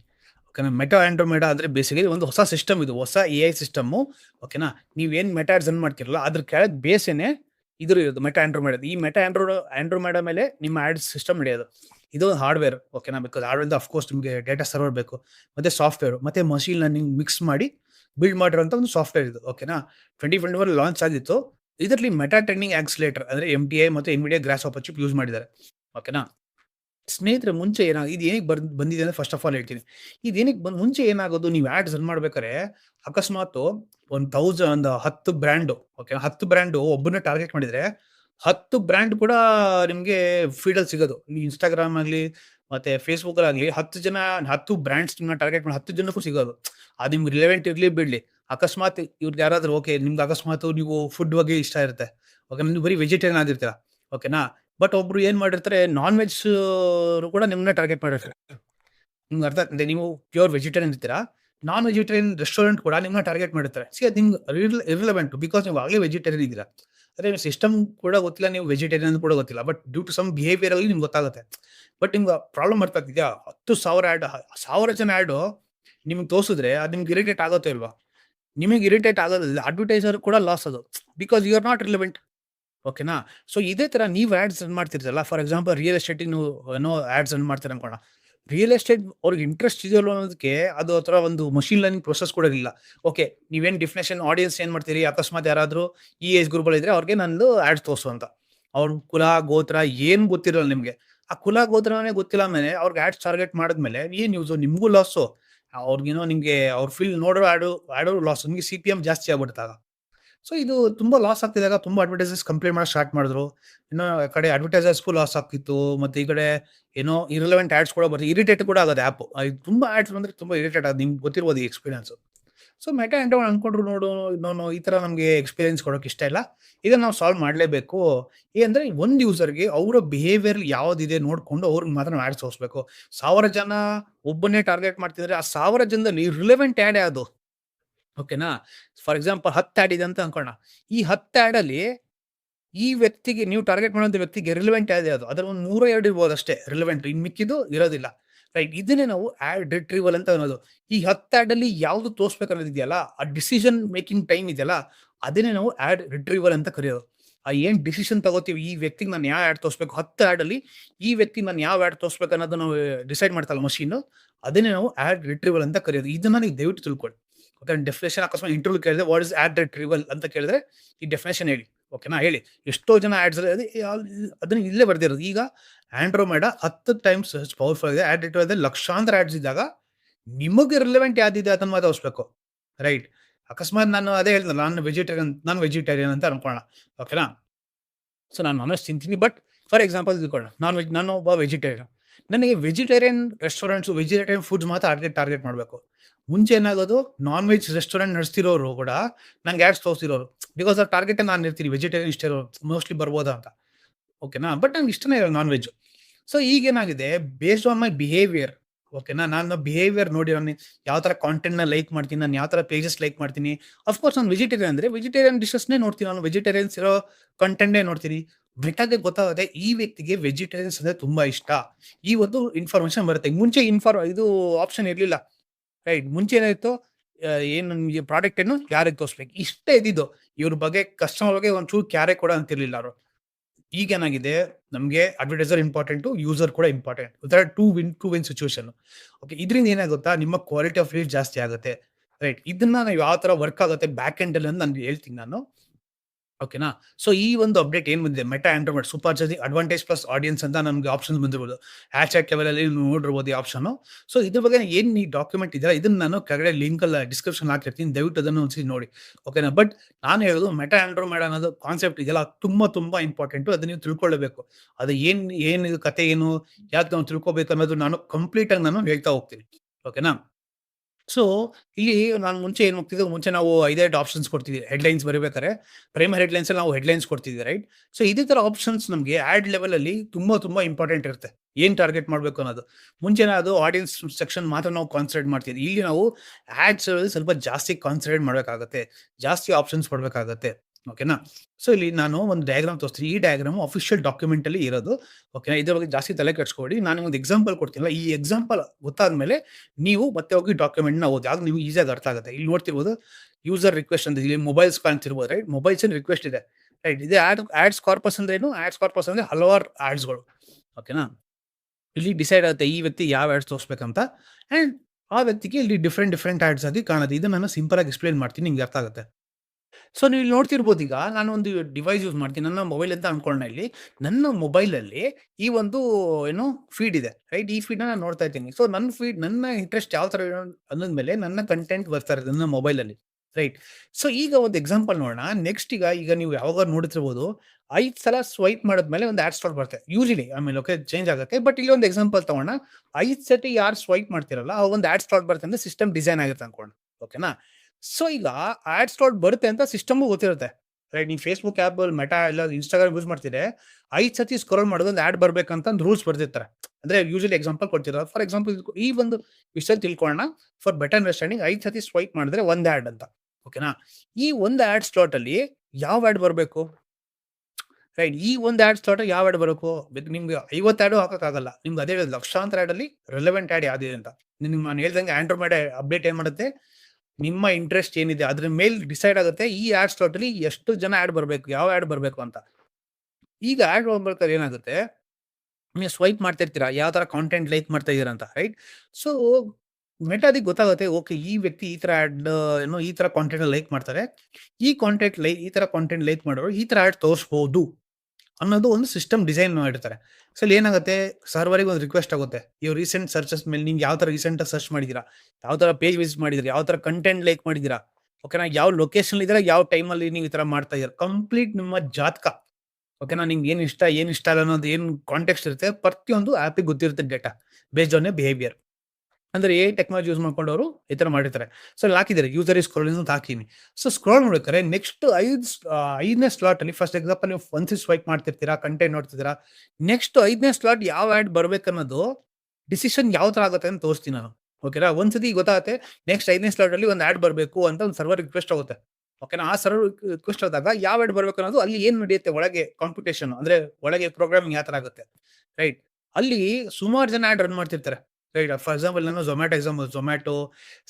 A: ಓಕೆನಾ? ಮೆಟಾ ಆಂಡ್ರೋಮೆಡಾ ಅಂದ್ರೆ ಬೇಸಿಕಲಿ ಒಂದು ಹೊಸ ಸಿಸ್ಟಮ್ ಇದು. ಹೊಸ ಎ ಐ ಸಿಸ್ಟಮ್ಮು. ಓಕೆನಾ? ನೀವೇನು ಮೆಟಾ ಆಡ್ಸ್ ರನ್ ಮಾಡ್ತಿರಲ್ಲ, ಅದ್ರ ಕೆಳಗೆ ಬೇಸೇನೆ ಇದ್ರ ಇರೋದು ಮೆಟಾ ಆಂಡ್ರೋಮೆಡಾ. ಈ ಮೆಟಾ ಆಂಡ್ರೋ ಆಂಡ್ರೋಮೆಡಾ ಮೇಲೆ ನಿಮ್ಮ ಆ್ಯಡ್ ಸಿಸ್ಟಮ್ ನಡೆಯೋದು. ಇದು ಹಾರ್ಡ್ವೇರ್ ಓಕೆನಾ? ಬಿಕಾಸ್ ಹಾರ್ಡ್ವೇರ್ ಆಫ್ ಕೋರ್ಸ್ ನಿಮಗೆ ಡೇಟಾ ಸರ್ವರ್ ಬೇಕು. ಮತ್ತೆ ಸಾಫ್ಟ್ವೇರ್ ಮತ್ತೆ ಮಷೀನ್ ಲರ್ನಿಂಗ್ ಮಿಕ್ಸ್ ಮಾಡಿ ಬಿಲ್ಡ್ ಮಾಡಿರೋಂಥ ಒಂದು ಸಾಫ್ಟ್ವೇರ್ ಇದು. ಓಕೆನಾ? 2024 ಲಾಂಚ್ ಆಗಿತ್ತು. ಇದರಲ್ಲಿ ಮೆಟಾ ಟ್ರೈನಿಂಗ್ ಎಂ ಅಂದ್ರೆ ಐ ಮತ್ತು ಇನ್ವಿಡಿಯಾ ಗ್ರಾಸ್ ಆಪರ್ಚಿಪ್ ಯೂಸ್ ಮಾಡಿದ್ದಾರೆ. ಓಕೆನಾ? ಸ್ನೇಹಿತರೆ, ಮುಂಚೆ ಏನಾಗ, ಇದು ಏನಕ್ಕೆ ಬರ್ ಬಂದಿದೆ ಅಂದ್ರೆ ಫಸ್ಟ್ ಆಫ್ ಆಲ್ ಹೇಳ್ತೀನಿ. ಇದು ಏನಕ್ಕೆ ಬಂದ್, ಮುಂಚೆ ಏನಾಗೋದು, ನೀವು ಆಡ್ಸ್ ರನ್ ಮಾಡ್ಬೇಕಾದ್ರೆ ಅಕಸ್ಮಾತ್ 1000 ಒಂದು ಹತ್ತು ಬ್ರ್ಯಾಂಡು ಓಕೆ ಹತ್ತು ಬ್ರ್ಯಾಂಡು ಒಬ್ಬನ ಟಾರ್ಗೆಟ್ ಮಾಡಿದ್ರೆ ಹತ್ತು ಬ್ರ್ಯಾಂಡ್ ಕೂಡ ನಿಮಗೆ ಫೀಡಲ್ಲಿ ಸಿಗೋದು. ನೀವು ಇನ್‌ಸ್ಟಾಗ್ರಾಮ್ ಆಗಲಿ, ಮತ್ತೆ ಫೇಸ್ಬುಕ್ಕಲ್ಲಾಗಲಿ ಹತ್ತು ಆಗಲಿ 10 ಜನ, ಹತ್ತು ಬ್ರ್ಯಾಂಡ್ಸ್ ನಿಮ್ಮನ್ನ ಟಾರ್ಗೆಟ್ ಮಾಡಿ 10 ಜನಕ್ಕೂ ಸಿಗೋದು. ಅದು ನಿಮ್ಗೆ ರಿಲೆವೆಂಟ್ ಇರಲಿ ಬಿಡಲಿ ಅಕಸ್ಮಾತ್ ಇವ್ರಿಗೆ ಯಾರಾದರೂ ಓಕೆ ನಿಮ್ಗೆ ಅಕಸ್ಮಾತ್ ನೀವು ಫುಡ್ ಬಗ್ಗೆ ಇಷ್ಟ ಇರುತ್ತೆ. ಓಕೆ ನೀವು ಬರೀ ವೆಜಿಟೇರಿಯನ್ ಆಗಿರ್ತೀರ. ಓಕೆನಾ? ಬಟ್ ಒಬ್ರು ಏನ್ ಮಾಡಿರ್ತಾರೆ ನಾನ್ ವೆಜ್ ಕೂಡ ನಿಮ್ಮನ್ನ ಟಾರ್ಗೆಟ್ ಮಾಡಿರ್ತಾರೆ. ನಿಮ್ಗೆ ಅರ್ಥ ಆಗ್ತದೆ ನೀವು ಪ್ಯೂರ್ ವೆಜಿಟೇರಿಯನ್ ಇರ್ತೀರಾ. ನಾನ್ ವೆಜಿಟೇರಿಯನ್ ರೆಸ್ಟೋರೆಂಟ್ ಕೂಡ ನಿಮ್ಮನ್ನ ಟಾರ್ಗೆಟ್ ಮಾಡಿರ್ತಾರೆ. ಸಿ ಅದು ನಿಮ್ಗೆ ಇರ್ ಇರ್ರಿಲೆವೆಂಟ್ ಬಿಕಾಸ್ ನೀವು ಆಗಲೇ ವೆಜಿಟೇರಿಯನ್ ಇದ್ದೀರಾ. ಅದೇ ಸಿಸ್ಟಮ್ ಕೂಡ ಗೊತ್ತಿಲ್ಲ ನೀವು ವೆಜಿಟೇರಿಯನ್ ಕೂಡ ಗೊತ್ತಿಲ್ಲ. But due to some behaviour ಅಲ್ಲಿ ನಿಮ್ಗೆ ಗೊತ್ತಾಗುತ್ತೆ. ಬಟ್ ನಿಮ್ಗೆ ಪ್ರಾಬ್ಲಮ್ ಅರ್ಥ ಆಗ್ತಿದ್ಯಾ? 10,000 ಆಡ್ 1000 ಜನ ಆ್ಯಡು ನಿಮ್ಗೆ ತೋರಿಸಿದ್ರೆ ಅದು ನಿಮ್ಗೆ ಇರಿಟೇಟ್ ಆಗುತ್ತೋ ಇಲ್ವಾ? ನಿಮಗೆ ಇರಿಟೇಟ್ ಆಗೋದಿಲ್ಲ. ಅಡ್ವರ್ಟೈಸರ್ ಕೂಡ ಲಾಸ್ ಅದು. Because you are not relevant. ಓಕೆನಾ? ಸೊ ಇದೇ ಥರ ನೀವು ಆ್ಯಡ್ಸ್ ರನ್ ಮಾಡ್ತಿರ್ತೀರಲ್ಲ ಫಾರ್ ಎಕ್ಸಾಂಪಲ್ ರಿಯಲ್ ಎಸ್ಟೇಟ್ ನೀವು ಏನೋ ಆ್ಯಡ್ಸ್ ರನ್ ಮಾಡ್ತೀರ ಅನ್ಕೊಳ್ಳೋಣ. ರಿಯಲ್ ಎಸ್ಟೇಟ್ ಅವ್ರಿಗೆ ಇಂಟ್ರೆಸ್ಟ್ ಇದೆಯಲ್ಲ ಅನ್ನೋದಕ್ಕೆ ಅದು ಆ ಒಂದು ಮಷೀನ್ ಲರ್ನಿಂಗ್ ಪ್ರೊಸೆಸ್ ಕೂಡ ಇಲ್ಲ. ಓಕೆ ನೀವೇನು ಡಿಫಿನೇಷನ್ ಆಡಿಯನ್ಸ್ ಏನು ಮಾಡ್ತೀರಿ ಅಕಸ್ಮಾತ್ ಯಾರಾದರೂ ಈ ಏಜ್ ಇದ್ರೆ ಅವ್ರಿಗೆ ನಂದು ಆ್ಯಡ್ಸ್ ತೋರಿಸು ಅಂತ. ಅವ್ರ ಕುಲ, ಗೋತ್ರ ಏನು ಗೊತ್ತಿರಲ್ಲ ನಿಮಗೆ ಆ ಕುಲ, ಗೋತ್ರನೇ ಗೊತ್ತಿಲ್ಲ ಮೇಲೆ ಅವ್ರಿಗೆ ಆ್ಯಡ್ಸ್ ಟಾರ್ಗೆಟ್ ಮಾಡಿದ್ಮೇಲೆ ಏನು ಯೂಸು ನಿಮಗೂ ಲಾಸು. ಅವ್ರಿಗೇನೋ ನಿಮಗೆ ಅವ್ರ ಫೀಲ್ ನೋಡೋ ಆ್ಯಡು ಆ್ಯಡೋ ಲಾಸ್ ಪಿ ಎಂ ಜಾಸ್ತಿ ಆಗ್ಬಿಡ್ತಾಗ ಆಗ. ಸೊ ಇದು ತುಂಬ ಲಾಸ್ ಆಗ್ತಿದ್ದಾಗ ತುಂಬ ಅಡ್ವರ್ಟೈಸಸ್ ಕಂಪ್ಲೇಂಟ್ ಮಾಡಕ್ಕೆ ಸ್ಟಾರ್ಟ್ ಮಾಡಿದ್ರು. ಇನ್ನೂ ಕಡೆ ಅಡ್ವರ್ಟೈಸರ್ಸ್‌ಗೂ ಲಾಸ್ ಆಗ್ತಿತ್ತು. ಮತ್ತು ಈ ಕಡೆ ಏನೋ ಇರಲೆವೆಂಟ್ ಆ್ಯಡ್ಸ್ ಕೂಡ ಬರ್ತದೆ ಇರಿಟೇಟ್ ಕೂಡ ಆಗೋದು ಆ್ಯಪ್ ಇದು ತುಂಬ ಆ್ಯಡ್ಸ್ ಬಂದ್ರೆ ತುಂಬ ಇರಿಟೇಟ್ ಆಗೋದು. ನಿಮ್ಗೆ ಗೊತ್ತಿರ್ಬೋದು ಈ ಎಕ್ಸ್‌ಪೀರಿಯನ್ಸು. ಸೊ ಮೆಟಾ ಆಂಡ್ರೋ ಅಂದ್ಕೊಂಡ್ರು ನೋಡು ನಾನು ಈ ಥರ ನಮಗೆ ಎಕ್ಸ್‌ಪೀರಿಯನ್ಸ್ ಕೊಡೋಕೆ ಇಷ್ಟ ಇಲ್ಲ. ಇದನ್ನು ನಾವು ಸಾಲ್ವ್ ಮಾಡಲೇಬೇಕು. ಏನಂದರೆ ಒಂದು ಯೂಸರ್‌ಗೆ ಅವರ ಬಿಹೇವಿಯರ್ ಯಾವುದಿದೆ ನೋಡಿಕೊಂಡು ಅವ್ರಿಗೆ ಮಾತ್ರ ನಾವು ಆಡ್ಸ್ ತೋರಿಸಬೇಕು. ಸಾವಿರ ಜನ ಒಬ್ಬನೇ ಟಾರ್ಗೆಟ್ ಮಾಡ್ತಿದ್ರೆ, ಆ ಸಾವಿರ ಜನದಲ್ಲಿ ರಿಲೆವೆಂಟ್ ಆ್ಯಡ್ ಯಾವುದು? ಓಕೆನಾ? ಫಾರ್ ಎಕ್ಸಾಂಪಲ್ ಹತ್ತು ಆ್ಯಡ್ ಇದೆ ಅಂತ ಅನ್ಕೋಣ ಈ 10 ಆಡ್ ಅಲ್ಲಿ ಈ ವ್ಯಕ್ತಿಗೆ ನೀವು ಟಾರ್ಗೆಟ್ ಮಾಡುವಂಥ ವ್ಯಕ್ತಿಗೆ ರಿಲೆವೆಂಟ್ ಇದೆ ಅದು ಅದರ ಒಂದು 100, 2 ಇರ್ಬೋದು ಅಷ್ಟೇ. ರಿಲೆವೆಂಟ್. ಇನ್ನು ಮಿಕ್ಕಿದ್ದು ಇರೋದಿಲ್ಲ. ರೈಟ್ ಇದನ್ನೇ ನಾವು ಆ್ಯಡ್ ರಿಟ್ರೀವಲ್ ಅಂತ ಅನ್ನೋದು. ಈ ಹತ್ತು ಆ್ಯಡಲ್ಲಿ ಯಾವುದು ತೋರಿಸ್ಬೇಕನ್ನೋದಿದೆಯಲ್ಲ ಆ ಡಿಸಿಷನ್ ಮೇಕಿಂಗ್ ಟೈಮ್ ಇದೆಯಲ್ಲ ಅದನ್ನೇ ನಾವು ಆ್ಯಡ್ ರಿಟ್ರೀವಲ್ ಅಂತ ಕರೆಯೋದು. ಆ ಏನು ಡಿಸಿಷನ್ ತಗೋತೀವಿ? ಈ ವ್ಯಕ್ತಿಗೆ ನಾನು ಯಾವ ಆ್ಯಡ್ ತೋರಿಸ್ಬೇಕು? ಹತ್ತು ಆ್ಯಡಲ್ಲಿ ಈ ವ್ಯಕ್ತಿಗೆ ನಾನು ಯಾವ ಆ್ಯಡ್ ತೋರಿಸ್ಬೇಕು ಅನ್ನೋದು ನಾವು ಡಿಸೈಡ್ ಮಾಡ್ತಲ್ಲ ಮಷೀನು ಅದನ್ನೇ ನಾವು ಆ್ಯಡ್ ರಿಟ್ರೀವಲ್ ಅಂತ ಕರೆಯೋದು. ಇದನ್ನ ನೀವು ದಯವಿಟ್ಟು ತಿಳ್ಕೊಳ್ಳಿ. ಓಕೆ ಡೆಫಿನೇಷನ್ ಅಕಸ್ಮಾತ್ ಇಂಟರ್ವ್ಯೂ ಕೇಳಿದೆ ವಾಟ್ ಇಸ್ ಆಡ್ ರಿವಲ್ ಅಂತ ಕೇಳಿದ್ರೆ, ಈ ಡೆಫಿನೇಷನ್ ಹೇಳಿ. ಓಕೆನಾ ಹೇಳಿ. ಎಷ್ಟೋ ಜನ ಆಡ್ಸ್ ಅದನ್ನ ಇಲ್ಲೇ ಬರ್ದಿರೋದು. ಈಗ ಆ್ಯಂಡ್ರೋಮೇಡ ಹತ್ತು ಟೈಮ್ಸ್ ಪವರ್ಫುಲ್ ಇದೆ ಆಡ್ ಇಟ್ಟು ಲಕ್ಷಾಂತರ ಆಡ್ಸ್ ಇದ್ದಾಗ ನಿಮಗೆ ರಿಲೆವೆಂಟ್ ಯಾವ್ದಿದೆ ಅದನ್ನ ಮಾತ್ರ ತೋರಿಸ್ಬೇಕು. ರೈಟ್ ಅಕಸ್ಮಾತ್ ನಾನು ಅದೇ ಹೇಳಿದ್ನಲ್ಲ ನಾನು ವೆಜಿಟೇರಿಯನ್ ನಾನು ವೆಜಿಟೇರಿಯನ್ ಅಂತ ಅನ್ಕೋಣ ಓಕೆನಾ ಸೊ ನಾನು ನಾನ್ ವೆಜ್ ತಿಂತೀನಿ ಬಟ್ ಫಾರ್ ಎಕ್ಸಾಂಪಲ್ ತಿಳ್ಕೊಳ್ಳೋಣ. ನಾನ್ ವೆಜ್ ನಾನು ಒಬ್ಬ ವೆಜಿಟೇರಿಯನ್ ನನಗೆ ವೆಜಿಟೇರಿಯನ್ ರೆಸ್ಟೋರೆಂಟ್ಸು ವೆಜಿಟೇರಿಯನ್ ಫುಡ್ಸ್ ಮಾತ್ರ ಟಾರ್ಗೆಟ್ ಟಾರ್ಗೆಟ್ ಮಾಡಬೇಕು. ಮುಂಚೆ ಏನಾಗೋದು? ನಾನ್ ವೆಜ್ ರೆಸ್ಟೋರೆಂಟ್ ನಡೆಸ್ತಿರೋರು ಕೂಡ ನಂಗೆ ಆಡ್ಸ್ ತೋರಿಸಿರೋರು. ಬಿಕಾಸ್ ಆ ಟಾರ್ಗೆಟ್ ನಾನು ಇರ್ತೀನಿ ವೆಜಿಟೇರಿಯನ್ ಇಷ್ಟ ಇರೋರು ಮೋಸ್ಟ್ಲಿ ಬರ್ಬೋದಾ ಅಂತ. ಓಕೆನಾ ಬಟ್ ನಂಗೆ ಇಷ್ಟನೇ ಇರೋ ನಾನ್ ವೆಜ್ ಸೊ ಈಗೇನಾಗಿದೆ ಬೇಸ್ಡ್ ಆನ್ ಮೈ ಬಿಹೇವಿಯರ್ ಓಕೆನಾ ನಾನು ಬಿಹೇವಿಯರ್ ನೋಡಿ ನಾನು ಯಾವ ಥರ ಕಾಂಟೆಂಟ್ನ ಲೈಕ್ ಮಾಡ್ತೀನಿ, ನಾನು ಯಾವ ಥರ ಪೇಜಸ್ ಲೈಕ್ ಮಾಡ್ತೀನಿ. ಅಫ್ಕೋರ್ಸ್ ನಾನು ವೆಜಿಟೇರಿಯನ್ ಅಂದರೆ ವೆಜಿಟೇರಿಯನ್ ಡಿಶಸ್ನೇ ನೋಡ್ತೀನಿ. ನಾನು ವೆಜಿಟೇರಿಯನ್ಸ್ ಇರೋ ಕಂಟೆಂಟೇ ನೋಡ್ತೀನಿ. ಬೆಟ್ಟಾಗೆ ಗೊತ್ತಾಗುತ್ತೆ, ಈ ವ್ಯಕ್ತಿಗೆ ವೆಜಿಟೇರಿಯನ್ಸ್ ಅಂದರೆ ತುಂಬ ಇಷ್ಟ. ಈ ಒಂದು ಇನ್ಫಾರ್ಮೇಶನ್ ಬರುತ್ತೆ. ಮುಂಚೆ ಇನ್ಫಾರ್ ಇದು ಆಪ್ಷನ್ ಇರಲಿಲ್ಲ. ರೈಟ್ ಮುಂಚೆ ಏನಾಯ್ತು? ಏನು ನಿಮಗೆ ಪ್ರಾಡಕ್ಟ್ ಏನು ಯಾರಿಗೆ ತೋರಿಸ್ಬೇಕು? ಇಷ್ಟೇ ಇದ್ದಿದ್ದು. ಇವ್ರ ಬಗ್ಗೆ ಕಸ್ಟಮರ್ ಬಗ್ಗೆ ಒಂಚೂರು ಕ್ಯಾರೆ ಕೂಡ ಅಂತಿರ್ಲಿಲ್ಲ ಅವರು. ಈಗ ಏನಾಗಿದೆ? ನಮಗೆ ಅಡ್ವರ್ಟೈಸರ್ ಇಂಪಾರ್ಟೆಂಟು ಯೂಸರ್ ಕೂಡ important are two win two win situation okay ಇದರಿಂದ ಏನಾಗುತ್ತಾ ನಿಮ್ಮ ಕ್ವಾಲಿಟಿ ಆಫ್ ಲೀಡ್ ಜಾಸ್ತಿ ಆಗುತ್ತೆ. ರೈಟ್ ಇದನ್ನ ನಾವು ಯಾವ ಥರ ವರ್ಕ್ ಆಗುತ್ತೆ ಬ್ಯಾಕ್ ಎಂಡಲ್ಲಿ ಅಂತ ನಾನು ಹೇಳ್ತೀನಿ ನಾನು. ಓಕೆನಾ ಸೊ ಈ ಒಂದು ಅಪ್ಡೇಟ್ ಏನು ಬಂದಿದೆ? Meta Andromeda super charging advantage plus audience ಅಂತ ನಮಗೆ ಆಪ್ಷನ್ ಬಂದಿರ್ಬೋದು. ಹ್ಯಾಶ್ ಟ್ಯಾಗ್ ಲೆವೆಲಲ್ಲಿ ನೋಡಿರ್ಬೋದು ಈ ಆಪ್ಷನು ಸೊ ಇದ್ರ ಬಗ್ಗೆ ಏನು ಈ ಡಾಕ್ಯುಮೆಂಟ್ ಇದೆಯಲ್ಲ, ಇದನ್ನ ನಾನು ಕೆಳಗಡೆ ಲಿಂಕಲ್ಲಿ ಡಿಸ್ಕ್ರಿಪ್ಷನ್ ಹಾಕಿರ್ತೀನಿ. ದಯವಿಟ್ಟು ಅದನ್ನು ಒಂದ್ಸಿ ನೋಡಿ. ಓಕೆನಾ ಬಟ್ ನಾನು ಹೇಳೋದು ಮೆಟಾ ಆಂಡ್ರೋಮೆಡ್ ಅನ್ನೋದು ಕಾನ್ಸೆಪ್ಟ್ ಇದೆಯಲ್ಲ, ತುಂಬ ತುಂಬ ಇಂಪಾರ್ಟೆಂಟು ಅದನ್ನ ನೀವು ತಿಳ್ಕೊಳ್ಳಬೇಕು. ಅದು ಏನು ಏನು ಕತೆ ಏನು, ಯಾಕೆ ನಾವು ತಿಳ್ಕೊಬೇಕು ಅನ್ನೋದು ನಾನು ಕಂಪ್ಲೀಟಾಗಿ ನಾನು ಹೇಳ್ತಾ ಹೋಗ್ತೀನಿ. ಓಕೆನಾ ಸೊ ಇಲ್ಲಿ ನಾನು ಮುಂಚೆ ಏನು ಹೋಗ್ತಿದ್ದೆ, ಮುಂಚೆ ನಾವು ಐದೈದು ಆಪ್ಷನ್ಸ್ ಕೊಡ್ತಿದ್ವಿ. ಹೆಡ್ಲೈನ್ಸ್ ಬರೀಬೇಕಾದ್ರೆ ಪ್ರೈಮರಿ ಹೆಡ್ಲೈನ್ಸ್ ನಾವು ಹೆಡ್ಲೈನ್ಸ್ ಕೊಡ್ತಿದ್ವಿ ರೈಟ್ ಸೊ ಇದೇ ಥರ ಆಪ್ಷನ್ಸ್ ನಮಗೆ ಆ್ಯಡ್ ಲೆವೆಲಲ್ಲಿ ತುಂಬ ತುಂಬ ಇಂಪಾರ್ಟೆಂಟ್ ಇರುತ್ತೆ. ಏನು ಟಾರ್ಗೆಟ್ ಮಾಡಬೇಕು ಅನ್ನೋದು. ಮುಂಚೆ ಅದು ಆಡಿಯನ್ಸ್ ಸೆಕ್ಷನ್ ಮಾತ್ರ ನಾವು ಕಾನ್ಸಂಟ್ರೇಟ್ ಮಾಡ್ತಿದ್ವಿ. ಇಲ್ಲಿ ನಾವು ಆ್ಯಡ್ಸ್ ಸ್ವಲ್ಪ ಜಾಸ್ತಿ ಕಾನ್ಸಂಟ್ರೇಟ್ ಮಾಡಬೇಕಾಗತ್ತೆ. ಜಾಸ್ತಿ ಆಪ್ಷನ್ಸ್ ಕೊಡಬೇಕಾಗತ್ತೆ. ಓಕೆನಾ ಸೊ ಇಲ್ಲಿ ನಾನು ಒಂದು ಡಯಾಗ್ರಾಮ್ ತೋರಿಸ್ತೀನಿ. ಈ ಡಯಾಗ್ರಾಮ್ ಅಫಿಷಿಯಲ್ ಡಾಕ್ಯುಮೆಂಟ್ ಅಲ್ಲಿ ಇರೋದು. ಓಕೆನಾ ಇದ್ರ ಬಗ್ಗೆ ಜಾಸ್ತಿ ತಲೆ ಕೆಡ್ಸ್ಕೊಡಿ ನಾನು ಒಂದು ಎಕ್ಸಾಂಪಲ್ ಕೊಡ್ತೀನಲ್ಲ. ಈ ಎಕ್ಸಾಂಪಲ್ ಗೊತ್ತಾದ್ಮೇಲೆ ನೀವು ಮತ್ತೆ ಹೋಗಿ ಡಾಕ್ಯುಮೆಂಟ್ನ ಓದಿ. ಆಗ ನೀವು ಈಸಿಯಾಗಿ ಅರ್ಥ ಆಗುತ್ತೆ. ಇಲ್ಲಿ ನೋಡ್ತಿರ್ಬೋದು ಯೂಸರ್ ರಿಕ್ವೆಸ್ಟ್ ಅಂತ ಇಲ್ಲಿ ಮೊಬೈಲ್ ಮೊಬೈಲ್ಸ್ ಕಾಣ್ತಿರ್ಬೋದು ರೈಟ್ ಮೊಬೈಲ್ಸ್ ರಿಕ್ವೆಸ್ಟ್ ಇದೆ. ರೈಟ್ ಇದೆ ಆಡ್ ಆಡ್ಸ್ ಕಾರ್ಪಸ್ ಅಂದ್ರೆ ಏನು? ಆಡ್ಸ್ ಕಾರ್ಪಸ್ ಅಂದ್ರೆ ಹಲವಾರು ಆಡ್ಸ್ಗಳು ಓಕೆನಾ ಇಲ್ಲಿ ಡಿಸೈಡ್ ಆಗುತ್ತೆ ಈ ವ್ಯಕ್ತಿ ಯಾವ ಆಡ್ಸ್ ತೋರಿಸ್ಬೇಕಂತ. ಆ್ಯಂಡ್ ಆ ವ್ಯಕ್ತಿಗೆ ಇಲ್ಲಿ ಡಿಫ್ರೆಂಟ್ ಡಿಫ್ರೆಂಟ್ ಆಡ್ಸ್ ಆಗಿ ಕಾಣುತ್ತೆ. ಇದು ನಾನು ಸಿಂಪಲ್ ಆಗಿ ಎಕ್ಸ್ಪ್ಲೇನ್ ಮಾಡ್ತೀನಿ. ನಿಮ್ಗೆ ಅರ್ಥ ಆಗುತ್ತೆ. ಸೊ ನೀವು ಇಲ್ಲಿ ನೋಡ್ತಿರ್ಬೋದು ಈಗ ನಾನು ಒಂದು ಡಿವೈಸ್ ಯೂಸ್ ಮಾಡ್ತೀನಿ. ನನ್ನ ಮೊಬೈಲ್ ಅಂತ ಅನ್ಕೊಳ್ಳೋಣ ಇಲ್ಲಿ. ನನ್ನ ಮೊಬೈಲಲ್ಲಿ ಈ ಒಂದು, ಏನು ಫೀಡ್ ಇದೆ ರೈಟ್ ಈ ಫೀಡ್ನ ನಾನು ನೋಡ್ತಾ ಇದ್ದೀನಿ ಸೊ ನನ್ನ ಫೀಡ್ ನನ್ನ ಇಂಟ್ರೆಸ್ಟ್ ಯಾವ ಥರ ಅನ್ನೋದ ಮೇಲೆ ನನ್ನ ಕಂಟೆಂಟ್ ಬರ್ತಾ ಇರೋದು ನನ್ನ ಮೊಬೈಲಲ್ಲಿ ರೈಟ್ ಸೊ ಈಗ ಒಂದು ಎಕ್ಸಾಂಪಲ್ ನೋಡೋಣ ನೆಕ್ಸ್ಟ್ ಈಗ ಈಗ ನೀವು ಯಾವಾಗ ನೋಡ್ತಿರ್ಬೋದು, ಐದು ಸಲ ಸ್ವೈಪ್ ಮಾಡಿದ್ಮೇಲೆ ಒಂದು ಆಡ್ ಸ್ಟಾಲ್ ಬರುತ್ತೆ. ಯೂಶಲಿ ಆಮೇಲೆ ಓಕೆ ಚೇಂಜ್ ಆಗುತ್ತೆ ಬಟ್ ಇಲ್ಲಿ ಒಂದು ಎಕ್ಸಾಂಪಲ್ ತಗೋಣ ಐದು ಸತಿ ಯಾರು ಸ್ವೈಪ್ ಮಾಡ್ತಿರಲ್ಲ, ಆ ಒಂದು ಆಡ್ ಸ್ಟಾಲ್ ಬರುತ್ತೆ ಅಂದರೆ ಸಿಸ್ಟಮ್ ಡಿಸೈನ್ ಆಗುತ್ತೆ ಅನ್ಕೊಂಡು ಓಕೆನಾ ಸೊ ಈಗ ಆಡ್ ಸ್ಲಾಟ್ ಬರುತ್ತೆ ಅಂತ ಸಿಸ್ಟಮ್ ಗೊತ್ತಿರುತ್ತೆ. ರೈಟ್ ನೀವು ಫೇಸ್ಬುಕ್ ಆ್ಯಪ್ ಮೆಟಾ ಎಲ್ಲ ಇನ್ಸ್ಟಾಗ್ರಾಮ್ ಯೂಸ್ ಮಾಡ್ತಿದ್ರೆ, ಐದು ಸತಿ ಸ್ಕ್ರೋಲ್ ಮಾಡೋದು ಒಂದು ಆ್ಯಡ್ ಬರ್ಬೇಕಂತ ಒಂದು ರೂಲ್ಸ್ ಬರ್ತಿರ್ತಾರೆ ಅಂದರೆ ಯೂಶಲಿ ಎಕ್ಸಾಂಪಲ್ ಕೊಡ್ತಿರೋ ಫಾರ್ ಎಕ್ಸಾಂಪಲ್ ಈ ಒಂದು ವಿಷಯ ತಿಳ್ಕೊಳ್ಳೋಣ. ಫಾರ್ ಬೆಟರ್ ಅಂಡರ್ಸ್ಟ್ಯಾಂಡಿಂಗ್ ಐದು ಸತಿ ಸ್ವೈಪ್ ಮಾಡಿದ್ರೆ ಒಂದು ಆ್ಯಡ್ ಅಂತ. ಓಕೆನಾ ಈ ಒಂದು ಆ್ಯಡ್ ಸ್ಲಾಟ್ ಅಲ್ಲಿ ಯಾವ ಆ್ಯಡ್ ಬರಬೇಕು? ರೈಟ್ ಈ ಒಂದು ಆ್ಯಡ್ ಸ್ಲಾಟ್ ಯಾವ ಆ್ಯಡ್ ಬರಬೇಕು? ನಿಮ್ಗೆ ಐವತ್ತು ಆ್ಯಡು ಹಾಕೋಕ್ಕಾಗಲ್ಲ. ನಿಮ್ಗೆ ಅದೇ ಲಕ್ಷಾಂತರ ಆ್ಯಡಲ್ಲಿ ರಿಲೆವೆಂಟ್ ಆ್ಯಡ್ ಯಾವುದಿದೆ ಅಂತ. ನಿಮ್ಗೆ ನಾನು ಹೇಳ್ದಂಗೆ ಆ್ಯಂಡ್ರಾಯ್ಡ್ ಅಪ್ಡೇಟ್ ಏನು ಮಾಡುತ್ತೆ? ನಿಮ್ಮ ಇಂಟ್ರೆಸ್ಟ್ ಏನಿದೆ, ಅದ್ರ ಮೇಲೆ ಡಿಸೈಡ್ ಆಗುತ್ತೆ ಈ ಆಡ್ ಸ್ಲಾಟಲ್ಲಿ ಎಷ್ಟು ಜನ ಆ್ಯಡ್ ಬರಬೇಕು, ಯಾವ ಆ್ಯಡ್ ಬರಬೇಕು ಅಂತ. ಈಗ ಆ್ಯಡ್ ಬರ್ಬೇಕಾದ್ರೆ ಏನಾಗುತ್ತೆ? ನೀವು ಸ್ವೈಪ್ ಮಾಡ್ತಿರ್ತೀರಾ, ಯಾವ ಥರ ಕಾಂಟೆಂಟ್ ಲೈಕ್ ಮಾಡ್ತಾ ಇದ್ದೀರಾ ಅಂತ ರೈಟ್ ಸೊ ಮೆಟಾದಿಗೆ ಗೊತ್ತಾಗುತ್ತೆ ಓಕೆ ಈ ವ್ಯಕ್ತಿ ಈ ಥರ ಆ್ಯಡ್ ಏನೋ, ಈ ಥರ ಕಾಂಟೆಂಟ್ ಲೈಕ್ ಮಾಡ್ತಾರೆ. ಈ ಕಾಂಟೆಂಟ್ ಲೈ ಈ ಥರ ಕಾಂಟೆಂಟ್ ಲೈಕ್ ಮಾಡೋರು ಈ ಥರ ಆ್ಯಡ್ ತೋರಿಸ್ಬೋದು. ಅನ್ನೋದು ಒಂದು ಸಿಸ್ಟಮ್ ಡಿಸೈನ್ ಮಾಡಿರ್ತಾರೆ. ಸೊ ಏನಾಗುತ್ತೆ? ಸರ್ವರಿಗೆ ಒಂದು ರಿಕ್ವೆಸ್ಟ್ ಆಗುತ್ತೆ. ಇವ್ ರೀಸೆಂಟ್ ಸರ್ಚಸ್ ಮೇಲೆ ನೀವು ಯಾವ ತರ ರೀಸೆಂಟ್ ಸರ್ಚ್ ಮಾಡಿದೀರಾ? ಯಾವ ತರ ಪೇಜ್ ವಿಸಿಟ್ ಮಾಡಿದಿರಾ? ಯಾವ ತರ ಕಂಟೆಂಟ್ ಲೈಕ್ ಮಾಡಿದೀರಾ? ಓಕೆನಾ ಯಾವ ಲೊಕೇಶನ್ ಇದ್ರೆ ಯಾವ ಟೈಮಲ್ಲಿ ನೀವು ಈ ಥರ ಮಾಡ್ತಾ ಇದ್ದೀರಾ? ಕಂಪ್ಲೀಟ್ ನಿಮ್ಮ ಜಾತಕ. ಓಕೆನಾ ನಿಮ್ಗೆ ಏನು ಇಷ್ಟ ಏನು ಇಷ್ಟ ಅಲ್ಲ ಅನ್ನೋದು ಏನು ಕಾಂಟೆಕ್ಸ್ಟ್ ಇರುತ್ತೆ? ಪ್ರತಿಯೊಂದು ಆ್ಯಪಿಗೆ ಗೊತ್ತಿರುತ್ತೆ data based on a behaviour ಅಂದ್ರೆ ಏ ಟೆಕ್ನಾಲಜಿ ಯೂಸ್ ಮಾಡ್ಕೊಂಡು ಅವರು ಈ ಥರ ಮಾಡಿರ್ತಾರೆ. ಸೊ ಅಲ್ಲಿ ಹಾಕಿದ್ದಾರೆ. ಯೂಸರ್ ಸ್ಕ್ರೋಲ್ ಅಂತ ಹಾಕಿನಿ ಸೊ ಸ್ಕ್ರೋಲ್ ಮಾಡ್ಬೇಕಾರೆ ನೆಕ್ಸ್ಟ್ ಐದು ಐದನೇ ಸ್ಲಾಟ್ ಅಲ್ಲಿ ಫಸ್ಟ್ ಎಕ್ಸಾಂಪಲ್ ನೀವು ಒಂದ್ಸಿ ಸ್ವೈಪ್ ಮಾಡ್ತಿರ್ತೀರಾ ಕಂಟೆಂಟ್ ನೋಡ್ತಿದ್ದೀರಾ ನೆಕ್ಸ್ಟ್ ಐದನೇ ಸ್ಲಾಟ್ ಯಾವ ಆ್ಯಡ್ ಬರ್ಬೇಕನ್ನೋದು ಡಿಸಿಷನ್ ಯಾವ ಥರ ಆಗುತ್ತೆ ಅಂತ ತೋರಿಸ್ತೀನಿ ನಾನು. ಓಕೆನಾ ಒಂದ್ಸತಿ ಗೊತ್ತಾಗುತ್ತೆ ನೆಕ್ಸ್ಟ್ ಐದನೇ ಸ್ಲಾಟ್ ಅಲ್ಲಿ ಒಂದು ಆ್ಯಡ್ ಬರಬೇಕು ಅಂತ ಒಂದು ಸರ್ವರ್ ರಿಕ್ವೆಸ್ಟ್ ಆಗುತ್ತೆ ಓಕೆನಾ ಆ ಸರ್ವರ್ ರಿಕ್ವೆಸ್ಟ್ ಆದಾಗ ಯಾವ ಆ್ಯಡ್ ಬರಬೇಕು ಅನ್ನೋದು ಅಲ್ಲಿ ಏನು ನಡೆಯುತ್ತೆ? ಒಳಗೆ ಕಾಂಪಿಟೇಷನ್ ಅಂದ್ರೆ ಒಳಗೆ ಪ್ರೋಗ್ರಾಮಿಂಗ್ ಯಾವ ಥರ ಆಗುತ್ತೆ? ರೈಟ್ ಅಲ್ಲಿ ಸುಮಾರು ಜನ ಆ್ಯಡ್ ರನ್ ಮಾಡ್ತಿರ್ತಾರೆ. ರೈಟ್ ಫಾರ್ ಎಕ್ಸಾಂಪಲ್ ನಾನು ಝೊಮ್ಯಾಟೊ ಎಕ್ಸಾಂಪಲ್ ಝೊಮ್ಯಾಟೊ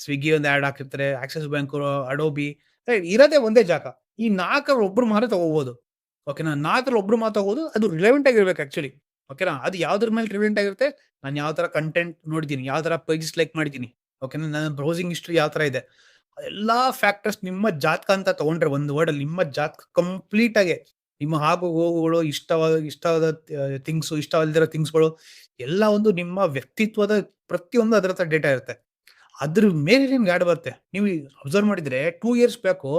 A: ಸ್ವಿಗ್ಗಿ ಒಂದು ಆ್ಯಡ್ ಹಾಕಿರ್ತಾರೆ ಆಕ್ಸಿಸ್ ಬ್ಯಾಂಕ್ ಅಡೋಬಿ ರೈಟ್ ಇರೋದೇ ಒಂದೇ ಜಾಗ. ಈ ನಾಲ್ಕರ ಒಬ್ರು ಮಾತ್ರ ತಗೋಬೋದು. ಓಕೆನಾ ನಾಲ್ಕರಲ್ಲಿ ಒಬ್ರು ಮಾತ್ರ ತಗೋದು, ಅದು ರಿಲೆವೆಂಟ್ ಆಗಿರ್ಬೇಕು ಆ್ಯಕ್ಚುಲಿ ಓಕೆನಾ ಅದು ಯಾವ್ದ್ರ ಮೇಲೆ ರಿಲೆವೆಂಟ್ ಆಗಿರುತ್ತೆ, ನಾನು ಯಾವ ಥರ ಕಂಟೆಂಟ್ ನೋಡಿದ್ದೀನಿ ಯಾವ ಥರ ಪೇಜಸ್ ಲೈಕ್ ಮಾಡಿದ್ದೀನಿ ಓಕೆನಾ ನನ್ನ ಬ್ರೌಸಿಂಗ್ ಹಿಸ್ಟ್ರಿ ಯಾವ ಥರ ಇದೆ. ಎಲ್ಲ ಫ್ಯಾಕ್ಟರ್ಸ್ ನಿಮ್ಮ ಜಾತಕ ಅಂತ ತಗೊಂಡ್ರೆ, ಒಂದು ವರ್ಡಲ್ಲಿ ನಿಮ್ಮ ಜಾತಕ ಕಂಪ್ಲೀಟ್ ಆಗಿ ನಿಮ್ಮ ಹಾಗೂ ಹೋಗುಗಳು ಇಷ್ಟವಾದ ಇಷ್ಟವಾದ ಥಿಂಗ್ಸ್ ಇಷ್ಟವಲ್ದಿರೋ ಥಿಂಗ್ಸ್ಗಳು ಎಲ್ಲ ಒಂದು ನಿಮ್ಮ ವ್ಯಕ್ತಿತ್ವದ ಪ್ರತಿಯೊಂದು ಅದರ ಹತ್ರ ಡೇಟಾ ಇರುತ್ತೆ. ಅದ್ರ ಮೇಲೆ ನಿಮ್ಗೆ ಆ್ಯಡ್ ಬರುತ್ತೆ. ನೀವು ಅಬ್ಸರ್ವ್ ಮಾಡಿದ್ರೆ ಟೂ ಇಯರ್ಸ್ ಬೇಕು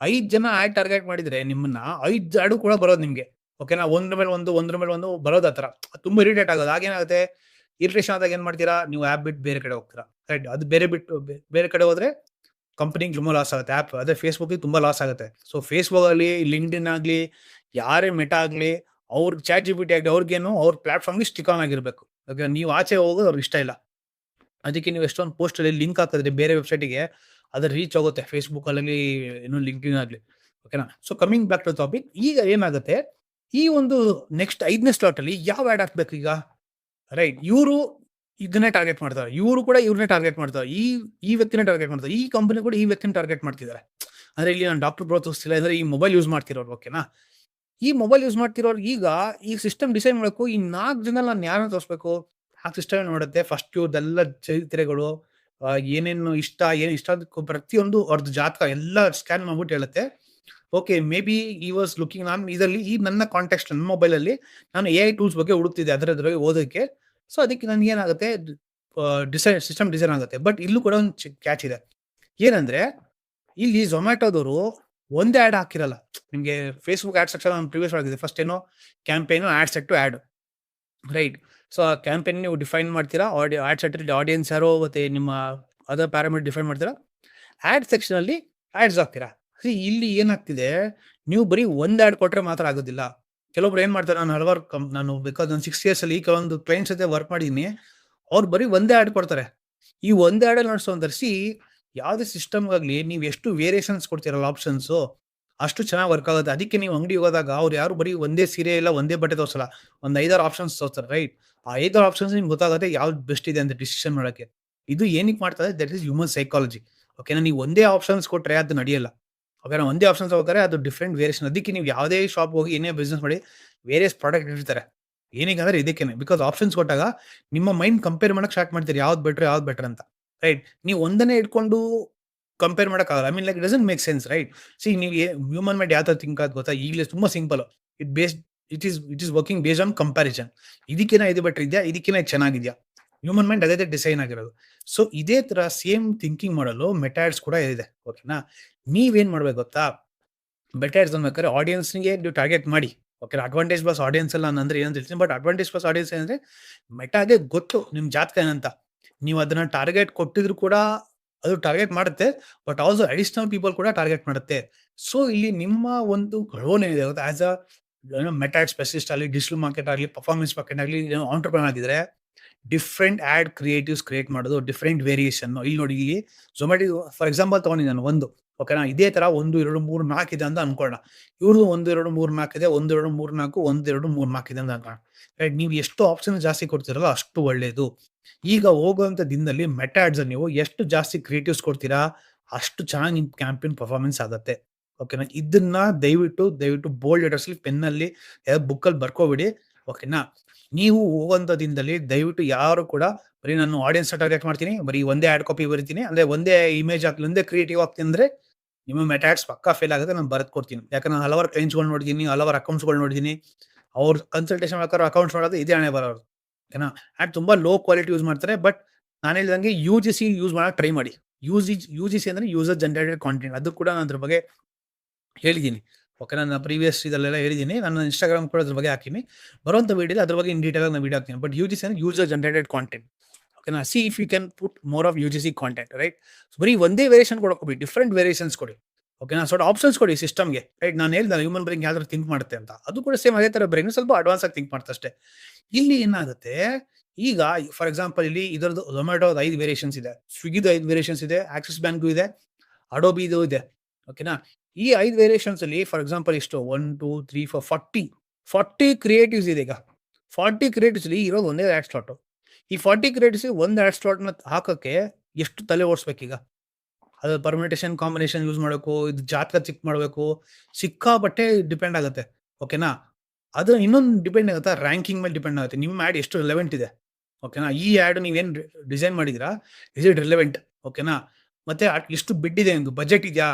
A: ಐದು ಜನ ಆಡ್ ಟಾರ್ಗೆಟ್ ಮಾಡಿದ್ರೆ ನಿಮ್ಮನ್ನ ಐದು ಆಡು ಕೂಡ ಬರೋದು ನಿಮಗೆ. ಓಕೆನಾ ಒಂದ್ರ ಮೇಲೆ ಒಂದು, ಒಂದ್ರ ಮೇಲೆ ಒಂದು ಬರೋದು ಆ ಥರ ತುಂಬ ಇರಿಟೇಟ್ ಆಗೋದು. ಆಗೇನಾಗುತ್ತೆ ಇರಿಟೇಷನ್ ಆದಾಗ ಏನು ಮಾಡ್ತೀರಾ? ನೀವು ಆ್ಯಪ್ ಬಿಟ್ಟು ಬೇರೆ ಕಡೆ ಹೋಗ್ತೀರಾ. ರೈಟ್ ಅದು ಬೇರೆ ಬಿಟ್ಟು ಬೇರೆ ಕಡೆ ಹೋದ್ರೆ ಕಂಪನಿಗೆ ತುಂಬ ಲಾಸ್ ಆಗುತ್ತೆ. ಆ್ಯಪ್ ಅದೇ ಫೇಸ್ಬುಕ್ ತುಂಬಾ ಲಾಸ್ ಆಗುತ್ತೆ. ಸೊ ಫೇಸ್ಬುಕ್ ಆಗಲಿ ಲಿಂಕ್ಡಿನ್ ಆಗಲಿ, ಯಾರೇ ಮೆಟಾ ಆಗಲಿ, ಅವ್ರ ಚಾಟ್ ಜಿ ಬಿ ಆಗಲಿ, ಅವ್ರಿಗೇನು ಅವ್ರ ಪ್ಲಾಟ್ಫಾರ್ಮ್ಗೆ ಸ್ಟಿಕ್ ಆನ್ ಆಗಿರ್ಬೇಕು. ಓಕೆ ನೀವು ಆಚೆ ಹೋಗೋದು ಅವ್ರಿಗೆ ಇಷ್ಟ ಇಲ್ಲ. ಅದಕ್ಕೆ ನೀವು ಎಷ್ಟೊಂದು ಪೋಸ್ಟಲ್ಲಿ ಲಿಂಕ್ ಹಾಕಿದ್ರೆ ಬೇರೆ ವೆಬ್ಸೈಟಿಗೆ ಅದು ರೀಚ್ ಆಗುತ್ತೆ. ಫೇಸ್ಬುಕ್ಕಲ್ಲಿ ಏನು ಲಿಂಕ್ಡಿನ್ ಆಗಲಿ. ಓಕೆನಾ so coming back to topic ಈಗ ಏನಾಗುತ್ತೆ? ಈ ಒಂದು ನೆಕ್ಸ್ಟ್ ಐದನೇ ಸ್ಲಾಟ್ ಅಲ್ಲಿ ಯಾವ ಆ್ಯಡ್ ಹಾಕ್ಬೇಕು ಈಗ? ರೈಟ್ ಇವರು ಇದನ್ನೇ ಟಾರ್ಗೆಟ್ ಮಾಡ್ತಾರೆ. ಇವರು ಕೂಡ ಇವ್ರನ್ನೇ ಟಾರ್ಗೆಟ್ ಮಾಡ್ತಾರೆ. ಈ ಈ ವ್ಯಕ್ತಿನೇ ಟಾರ್ಗೆಟ್ ಮಾಡ್ತಾರೆ. ಈ ಕಂಪನಿ ಕೂಡ ಈ ವ್ಯಕ್ತಿನ ಟಾರ್ಗೆಟ್ ಮಾಡ್ತಿದ್ದಾರೆ. ಅಂದ್ರೆ ಇಲ್ಲಿ ನಾನು ಡಾಕ್ಟರ್ ಬ್ರೋ ತೋರಿಸ್ತಿಲ್ಲ, ಅಂದ್ರೆ ಈ ಮೊಬೈಲ್ ಯೂಸ್ ಮಾಡ್ತಿರೋರು ಓಕೆನಾ ಈ ಮೊಬೈಲ್ ಯೂಸ್ ಮಾಡ್ತಿರೋರು ಈಗ ಈ ಸಿಸ್ಟಮ್ ಡಿಸೈನ್ ಮಾಡಬೇಕು ಈ ನಾಲ್ಕು ಜನ ನಾನು ಯಾರನ್ನ ತೋರಿಸ್ಬೇಕು? ಆ ಸಿಸ್ಟಮ್ ನೋಡುತ್ತೆ. ಫಸ್ಟ್ ಇವ್ರದೆಲ್ಲ ಚರಿತ್ರೆಗಳು ಏನೇನು ಇಷ್ಟ, ಏನು ಇಷ್ಟ ಪ್ರತಿಯೊಂದು ಅವ್ರದ್ದು ಜಾತಕ ಎಲ್ಲ ಸ್ಕ್ಯಾನ್ ಮಾಡ್ಬಿಟ್ಟು ಹೇಳುತ್ತೆ. ಓಕೆ ಮೇ ಬಿ ಈ ವಾಸ್ ಲುಕಿಂಗ್ ನಾನು ಇದರಲ್ಲಿ, ಈ ನನ್ನ ಕಾಂಟ್ಯಾಕ್ಟ್ ನನ್ನ ಮೊಬೈಲಲ್ಲಿ ನಾನು ಎ ಐ ಟೂಲ್ಸ್ ಬಗ್ಗೆ ಹುಡುಕ್ತಿದ್ದೆ ಅದರ ಬಗ್ಗೆ ಓದೋಕ್ಕೆ. ಸೊ ಅದಕ್ಕೆ ನನಗೆ ಏನಾಗುತ್ತೆ? ಡಿಸೈನ್ ಸಿಸ್ಟಮ್ ಡಿಸೈನ್ ಆಗುತ್ತೆ. ಬಟ್ ಇಲ್ಲೂ ಕೂಡ ಒಂದು ಕ್ಯಾಚ್ ಇದೆ. ಏನಂದ್ರೆ, ಇಲ್ಲಿ ಝೊಮ್ಯಾಟೋದವರು ಒಂದೇ ಆ್ಯಡ್ ಹಾಕಿರಲ್ಲ. ನಿಮಗೆ ಫೇಸ್ಬುಕ್ ಆ್ಯಡ್ ಸೆಕ್ಷನ್ ನಾನು ಪ್ರಿವಿಯಸ್ ಆಗಿದೆ ಫಸ್ಟ್ ಏನೋ campaign ad set to ad right so ಆ ಕ್ಯಾಂಪೇನ್ ನೀವು ಡಿಫೈನ್ ಮಾಡ್ತೀರಾ? ಆಡಿಯೋ ಆ್ಯಡ್ ಸೆಟ್ಟಲ್ಲಿ ಆಡಿಯನ್ಸ್ ಯಾರೋ ಮತ್ತೆ ನಿಮ್ಮ ಅದರ್ ಪ್ಯಾರಾಮೀಟರ್ ಡಿಫೈನ್ ಮಾಡ್ತೀರಾ? ಆ್ಯಡ್ ಸೆಕ್ಷನಲ್ಲಿ ಆ್ಯಡ್ಸ್ ಹಾಕ್ತೀರಾ? ಇಲ್ಲಿ ಏನಾಗ್ತಿದೆ? ನೀವು ಬರೀ ಒಂದು ಆ್ಯಡ್ ಕೊಟ್ಟರೆ ಮಾತ್ರ ಆಗೋದಿಲ್ಲ. ಕೆಲವೊಬ್ರು ಏನು ಮಾಡ್ತಾರೆ, ನಾನು ಹಲವಾರು ಕಂ ನಾನು ಬಿಕಾಸ್ ನಾನು ಸಿಕ್ಸ್ ಇಯರ್ಸಲ್ಲಿ ಕೆಲವೊಂದು ಕ್ಲೈಂಟ್ಸ್ ಜೊತೆ ವರ್ಕ್ ಮಾಡಿದ್ದೀನಿ ಅವ್ರು ಬರೀ ಒಂದೇ ಆ್ಯಡ್ ಕೊಡ್ತಾರೆ. ಈ ಒಂದೇ ಆ್ಯಡಲ್ಲಿ ನಡೆಸೋ ಸಿ ಯಾವುದೇ ಸಿಸ್ಟಮ್ಗಾಗಲಿ ನೀವು ಎಷ್ಟು ವೇರಿಯೇಷನ್ಸ್ ಕೊಡ್ತೀರಲ್ಲ ಆಪ್ಷನ್ಸು ಅಷ್ಟು ಚೆನ್ನಾಗಿ ವರ್ಕ್ ಆಗುತ್ತೆ. ಅದಕ್ಕೆ ನೀವು ಅಂಗಡಿ ಹೋದಾಗ ಅವ್ರು ಯಾರು ಬರೀ ಒಂದೇ ಸೀರೆ ಇಲ್ಲ, ಒಂದೇ ಬಟ್ಟೆ ತೋರಿಸಲ್ಲ. ಒಂದು ಐದಾರು ಆಪ್ಷನ್ಸ್ ತೋರಿಸ್ತಾರೆ ರೈಟ್ ಆ ಐದಾರು ಆಪ್ಷನ್ಸ್ ನಿಮ್ಗೆ ಗೊತ್ತಾಗುತ್ತೆ ಯಾವ್ದು ಬೆಸ್ಟ್ ಇದೆ ಅಂತ ಡಿಸಿಷನ್ ಮಾಡೋಕ್ಕೆ. ಇದು ಏನಕ್ಕೆ ಮಾಡ್ತಾರೆ ದಟ್ ಇಸ್ ಹ್ಯೂಮನ್ ಸೈಕಾಲಜಿ ಓಕೆನಾ ನೀವು ಒಂದೇ ಆಪ್ಷನ್ಸ್ ಕೊಟ್ಟರೆ ಅದು ನಡೆಯಲ್ಲ. ಓಕೆನಾ ಒಂದೇ ಆಪ್ಷನ್ಸ್ ತಗೋತಾರೆ, ಅದು ಡಿಫ್ರೆಂಟ್ ವೇರಿಯೇಷನ್ ಅದಕ್ಕೆ ನೀವು ಯಾವುದೇ ಶಾಪ್ ಹೋಗಿ ಏನೇ ಬಿಸ್ನೆಸ್ ಮಾಡಿ ವೇರಿಯಸ್ ಪ್ರಾಡಕ್ಟ್ ಇರ್ತಾರೆ ಏನಕ್ಕೆ ಅಂದರೆ ಇದಕ್ಕೇನೆ. ಬಿಕಾಸ್ ಆಪ್ಷನ್ಸ್ ಕೊಟ್ಟಾಗ ನಿಮ್ಮ ಮೈಂಡ್ ಕಂಪೇರ್ ಮಾಡೋಕೆ ಸ್ಟಾರ್ಟ್ ಮಾಡ್ತೀರಿ. ಯಾವ್ದು ಬೆಟ್ರ್ ಯಾವ್ದು ಬೆಟರ್ ಅಂತ. ರೈಟ್ ನೀವು ಒಂದನ್ನೇ ಇಟ್ಕೊಂಡು ಕಂಪೇರ್ ಮಾಡೋಕ್ಕಾಗಲ್ಲ I mean like doesn't make sense right see ನೀವು ಹ್ಯೂಮನ್ ಮೈಂಡ್ ಯಾವ ಥರ ಥಿಂಕ್ ಆದ್ ಗೊತ್ತಾ? ಈಗಲೇ ತುಂಬ simple it based it is it is working based on comparison ಇದಕ್ಕಿನ ಇದು ಬೆಟ್ರ್ ಇದೆಯಾ? ಇದಕ್ಕಿನ ಇದು ಚೆನ್ನಾಗಿದೆಯಾ? ಹ್ಯೂಮನ್ ಮೈಂಡ್ ಅದೇ ಡಿಸೈನ್ ಆಗಿರೋದು. ಸೊ ಇದೇ ತರ ಸೇಮ್ ಥಿಂಕಿಂಗ್ ಮಾಡಲು ಮೆಟಾಡ್ಸ್ ಕೂಡ ಇದೆ ಓಕೆನಾ ನೀವೇನ್ ಮಾಡ್ಬೇಕು ಗೊತ್ತಾ? ಮೆಟೈರ್ಸ್ ಅನ್ಬೇಕಾದ್ರೆ ಆಡಿಯನ್ಸ್ಗೆ ನೀವು ಟಾರ್ಗೆಟ್ ಮಾಡಿ ಓಕೆ ಅಡ್ವಾಂಟೇಜ್ ಪ್ಲಸ್ ಆಡಿಯನ್ಸ್ ನಾನು ಅಂದ್ರೆ ಏನಂತ ಹೇಳ್ತೀನಿ ಬಟ್ ಅಡ್ವಾಂಟೇಜ್ ಬಸ್ ಆಡಿಯನ್ಸ್ ಏನಂದ್ರೆ ಮೆಟಾಗೆ ಗೊತ್ತು ನಿಮ್ ಜಾತಕ ಏನಂತ. ನೀವು ಅದನ್ನ ಟಾರ್ಗೆಟ್ ಕೊಟ್ಟಿದ್ರು ಕೂಡ ಅದು ಟಾರ್ಗೆಟ್ ಮಾಡುತ್ತೆ ಬಟ್ ಆಲ್ಸೋ ಅಡಿಷನಲ್ ಪೀಪಲ್ ಕೂಡ ಟಾರ್ಗೆಟ್ ಮಾಡುತ್ತೆ. ಸೊ ಇಲ್ಲಿ ನಿಮ್ಮ ಒಂದು ರೋಲ್ ಇದೆ as a Meta ad specialist ಆಗಲಿ ಡಿಜಿಟಲ್ ಮಾರ್ಕೆಟ್ ಆಗಲಿ ಪರ್ಫಾರ್ಮೆನ್ಸ್ ಮಾರ್ಕೆಟ್ ಆಗಲಿ ಆಂಟರ್ಪ್ರನ್ ಆಗಿದ್ರೆ ಡಿಫ್ರೆಂಟ್ ಆ್ಯಡ್ ಕ್ರಿಯೇಟಿವ್ಸ್ ಕ್ರಿಯೇಟ್ ಮಾಡೋದು ಡಿಫ್ರೆಂಟ್ ವೇರಿಯೇಷನ್ ಇಲ್ಲಿ ನೋಡಿ ಇಲ್ಲಿ ಝೊಮ್ಯಾಟೊ ಫಾರ್ ಎಕ್ಸಾಂಪಲ್ ತಗೊಂಡಿ ನಾನು ಒಂದು ಓಕೆನಾ ಇದೇ ತರ ಒಂದು, ಎರಡು, ಮೂರು, ನಾಲ್ಕು ಇದೆ ಅಂತ ಅನ್ಕೊಳ್ಳೋಣ ಇವ್ರದ್ದು ಒಂದು, ಎರಡು, ಮೂರು, ನಾಲ್ಕು ಇದೆ, ಒಂದು, ಎರಡು, ಮೂರು, ನಾಲ್ಕು, ಒಂದು, ಎರಡು, ಮೂರು, ನಾಲ್ಕು ಇದೆ ಅಂತ ಅನ್ಕೊಳ್ಳೋಣ ರೈಟ್ ನೀವು ಎಷ್ಟು ಆಪ್ಷನ್ ಜಾಸ್ತಿ ಕೊಡ್ತೀರಲ್ಲ ಅಷ್ಟು ಒಳ್ಳೆಯದು ಈಗ ಹೋಗುವಂತ ದಿನದಲ್ಲಿ ಮೆಟಾಡ್ಸ್ ನೀವು ಎಷ್ಟು ಜಾಸ್ತಿ ಕ್ರಿಯೇಟಿವ್ಸ್ ಕೊಡ್ತೀರಾ, ಅಷ್ಟು ಚೆನ್ನಾಗಿ ನಿಮ್ಮ ಕ್ಯಾಂಪೇನ್ ಪರ್ಫಾರ್ಮೆನ್ಸ್ ಆಗುತ್ತೆ. ಓಕೆನಾ ಇದನ್ನ ದಯವಿಟ್ಟು ದಯವಿಟ್ಟು ಬೋಲ್ಡ್ ಲೆಟರ್ಸ್ ಪೆನ್ನಲ್ಲಿ ಬುಕ್ಕಲ್ಲಿ ಬರ್ಕೋಬಿಡಿ. ಓಕೆನಾ ನೀವು ಹೋಗುವಂತ ದಿನದಲ್ಲಿ ದಯವಿಟ್ಟು ಯಾರು ಕೂಡ ಬರೀ ನಾನು ಆಡಿಯನ್ಸ್ ಟಾರ್ಗೆಟ್ ಮಾಡ್ತೀನಿ, ಬರೀ ಒಂದೇ ಆ್ಯಡ್ ಕಾಪಿ ಬರಿತೀನಿ, ಅಂದರೆ ಒಂದೇ ಇಮೇಜ್ ಹಾಕ್ಲಿ, ಒಂದೇ ಕ್ರಿಯೇಟಿವ್ ಆಗ್ತೀನಿ ಅಂದರೆ ನಿಮ್ಮ ಮೆಟ್ಯಾಡ್ಸ್ ಪಕ್ಕಾ ಫೇಲ್ ಆಗುತ್ತೆ, ನಾನು ಬರೆದು ಕೊಡ್ತೀನಿ. ಯಾಕಂದ್ರೆ ನಾನು ಹಲವಾರು ಕ್ಲೈಂಟ್ಸ್ಗಳು ನೋಡಿದ್ದೀನಿ, ಹಲವಾರು ಅಕೌಂಟ್ಸ್ಗಳು ನೋಡಿದ್ದೀನಿ, ಅವ್ರ ಕನ್ಸಲ್ಟೇಷನ್ ಬೇಕಾದ್ರೆ ಅಕೌಂಟ್ಸ್ ಮಾಡೋದು ಇದೇ ಹಣೆ ಬರೋದು. ಓಕೆನಾ ಆ್ಯಡ್ ತುಂಬ ಲೋ ಕ್ವಾಲಿಟಿ ಯೂಸ್ ಮಾಡ್ತಾರೆ ಬಟ್ ನಾನು ಹೇಳಿದಂಗೆ ಯು ಜಿ ಸಿ ಯೂಸ್ ಮಾಡೋಕ್ಕೆ ಟ್ರೈ ಮಾಡಿ. U G U G C ಅಂದರೆ ಯೂಸರ್ ಜನರೇಟೆಡ್ ಕಾಂಟೆಂಟ್ ಅದು ಕೂಡ ನಾನು ಅದ್ರ ಬಗ್ಗೆ ಹೇಳಿದ್ದೀನಿ. ಓಕೆ, ನಾನು ಪ್ರೀವಿಯಸ್ ಇದಲ್ಲೆಲ್ಲ ಹೇಳಿದ್ದೀನಿ. ನಾನು ಇನ್ಸ್ಟಾಗ್ರಾಮ್ ಕೂಡ ಅದ್ರ ಬಗ್ಗೆ ಹಾಕಿನಿ ಬರುವಂಥ ವೀಡಿಯೋ ಅದ್ರ ಬಗ್ಗೆ ಇನ್ ಡೀಟೇಲ್ ನಾನು ವಿಡಿಯೋ ಹಾಕ್ತೀನಿ. ಬಟ್ ಯು ಜಿ ಸಿ ಅಂದ್ರೆ ಯೂಸರ್ ಜನರೇಟೆಡ್ ಕಾಂಟೆಂಟ್ ಓಕೆನಾ see if you can put more of U G C content right ಬರೀ ಒಂದೇ ವೇರಿಯೇಷನ್ ಕೊಡೋಕೋಬಿ ಡಿಫ್ರೆಂಟ್ ವೇರಿಯೇಷನ್ಸ್ ಕೊಡಿ. ಓಕೆನಾ ಸ್ವಲ್ಪ ಆಪ್ಷನ್ಸ್ ಕೊಡಿ ಸಿಸ್ಟಮ್ಗೆ ರೈಟ್ ನಾನು ಹೇಳಿದೆ ಹ್ಯೂಮನ್ ಬ್ರೈನ್ ಯಾವ್ದಾದ್ರು ಥಿಂಕ್ ಮಾಡುತ್ತೆ ಅಂತ. ಅದು ಕೂಡ ಸೇಮ್ ಅದೇ ಥರ ಬ್ರೈನ್ ಸ್ವಲ್ಪ ಅಡ್ವಾನ್ಸ್ ಆಗಿ ಥಿಂಕ್ ಅಷ್ಟೇ. ಇಲ್ಲಿ ಏನಾಗುತ್ತೆ? ಈಗ ಫಾರ್ ಎಕ್ಸಾಂಪಲ್ ಇಲ್ಲಿ ಇದರದ್ದು ಝೊಮ್ಯಾಟೋದ ಐದು ವೇರಿಯೇಷನ್ಸ್ ಇದೆ. ಸ್ವಿಗ್ಗಿದು ಐದು ವೇರಿಯೇಷನ್ಸ್ ಇದೆ. ಆಕ್ಸಿಸ್ ಬ್ಯಾಂಕು ಇದೆ. ಅಡೋಬಿದು ಇದೆ. ಓಕೆನಾ ಈ ಐದು ವೇರಿಯೇಷನ್ಸ್ ಅಲ್ಲಿ ಫಾರ್ ಎಕ್ಸಾಂಪಲ್ ಇಷ್ಟು one two three four forty forty creatives ಇದೆ ಈಗ ಫಾರ್ಟಿ ಕ್ರಿಯೇಟಿವ್ಸ್ ಅಲ್ಲಿ ಇರೋದು ಒಂದೇ ಆ್ಯಡ್ ಸ್ಲಾಟು ಈ ಫಾರ್ಟಿ ಕ್ರಿಯೇಟಿವ್ಸ್ ಒಂದು ಆಡ್ ಸ್ಲಾಟ್‌ನ ಹಾಕೋಕ್ಕೆ ಎಷ್ಟು ತಲೆ ಓಡಿಸ್ಬೇಕೀಗ? ಅದು ಪರ್ಮಿಟೇಷನ್ ಕಾಂಬಿನೇಷನ್ ಯೂಸ್ ಮಾಡಬೇಕು, ಇದು ಜಾತಕ ಚಿಕ್ ಮಾಡಬೇಕು, ಸಿಕ್ಕಾಪಟ್ಟೆ ಡಿಪೆಂಡ್ ಆಗುತ್ತೆ. ಓಕೆನಾ? ಅದು ಇನ್ನೊಂದು ಡಿಪೆಂಡ್ ಆಗುತ್ತೆ ರ್ಯಾಂಕಿಂಗ್ ಮೇಲೆ ಡಿಪೆಂಡ್ ಆಗುತ್ತೆ. ನಿಮ್ಮ ಆ್ಯಡ್ ಎಷ್ಟು ರಿಲೆವೆಂಟ್ ಇದೆ. ಓಕೆನಾ? ಈ ಆ್ಯಡ್ ನೀವೇನು ಡಿಸೈನ್ ಮಾಡಿದ್ದೀರಾ, ಇಸ್ ಇಟ್ ರಿಲೆವೆಂಟ್? ಓಕೆನಾ? ಮತ್ತೆ ಎಷ್ಟು ಬಿಡ್ ಇದೆ ಬಜೆಟ್ ಇದೆಯಾ?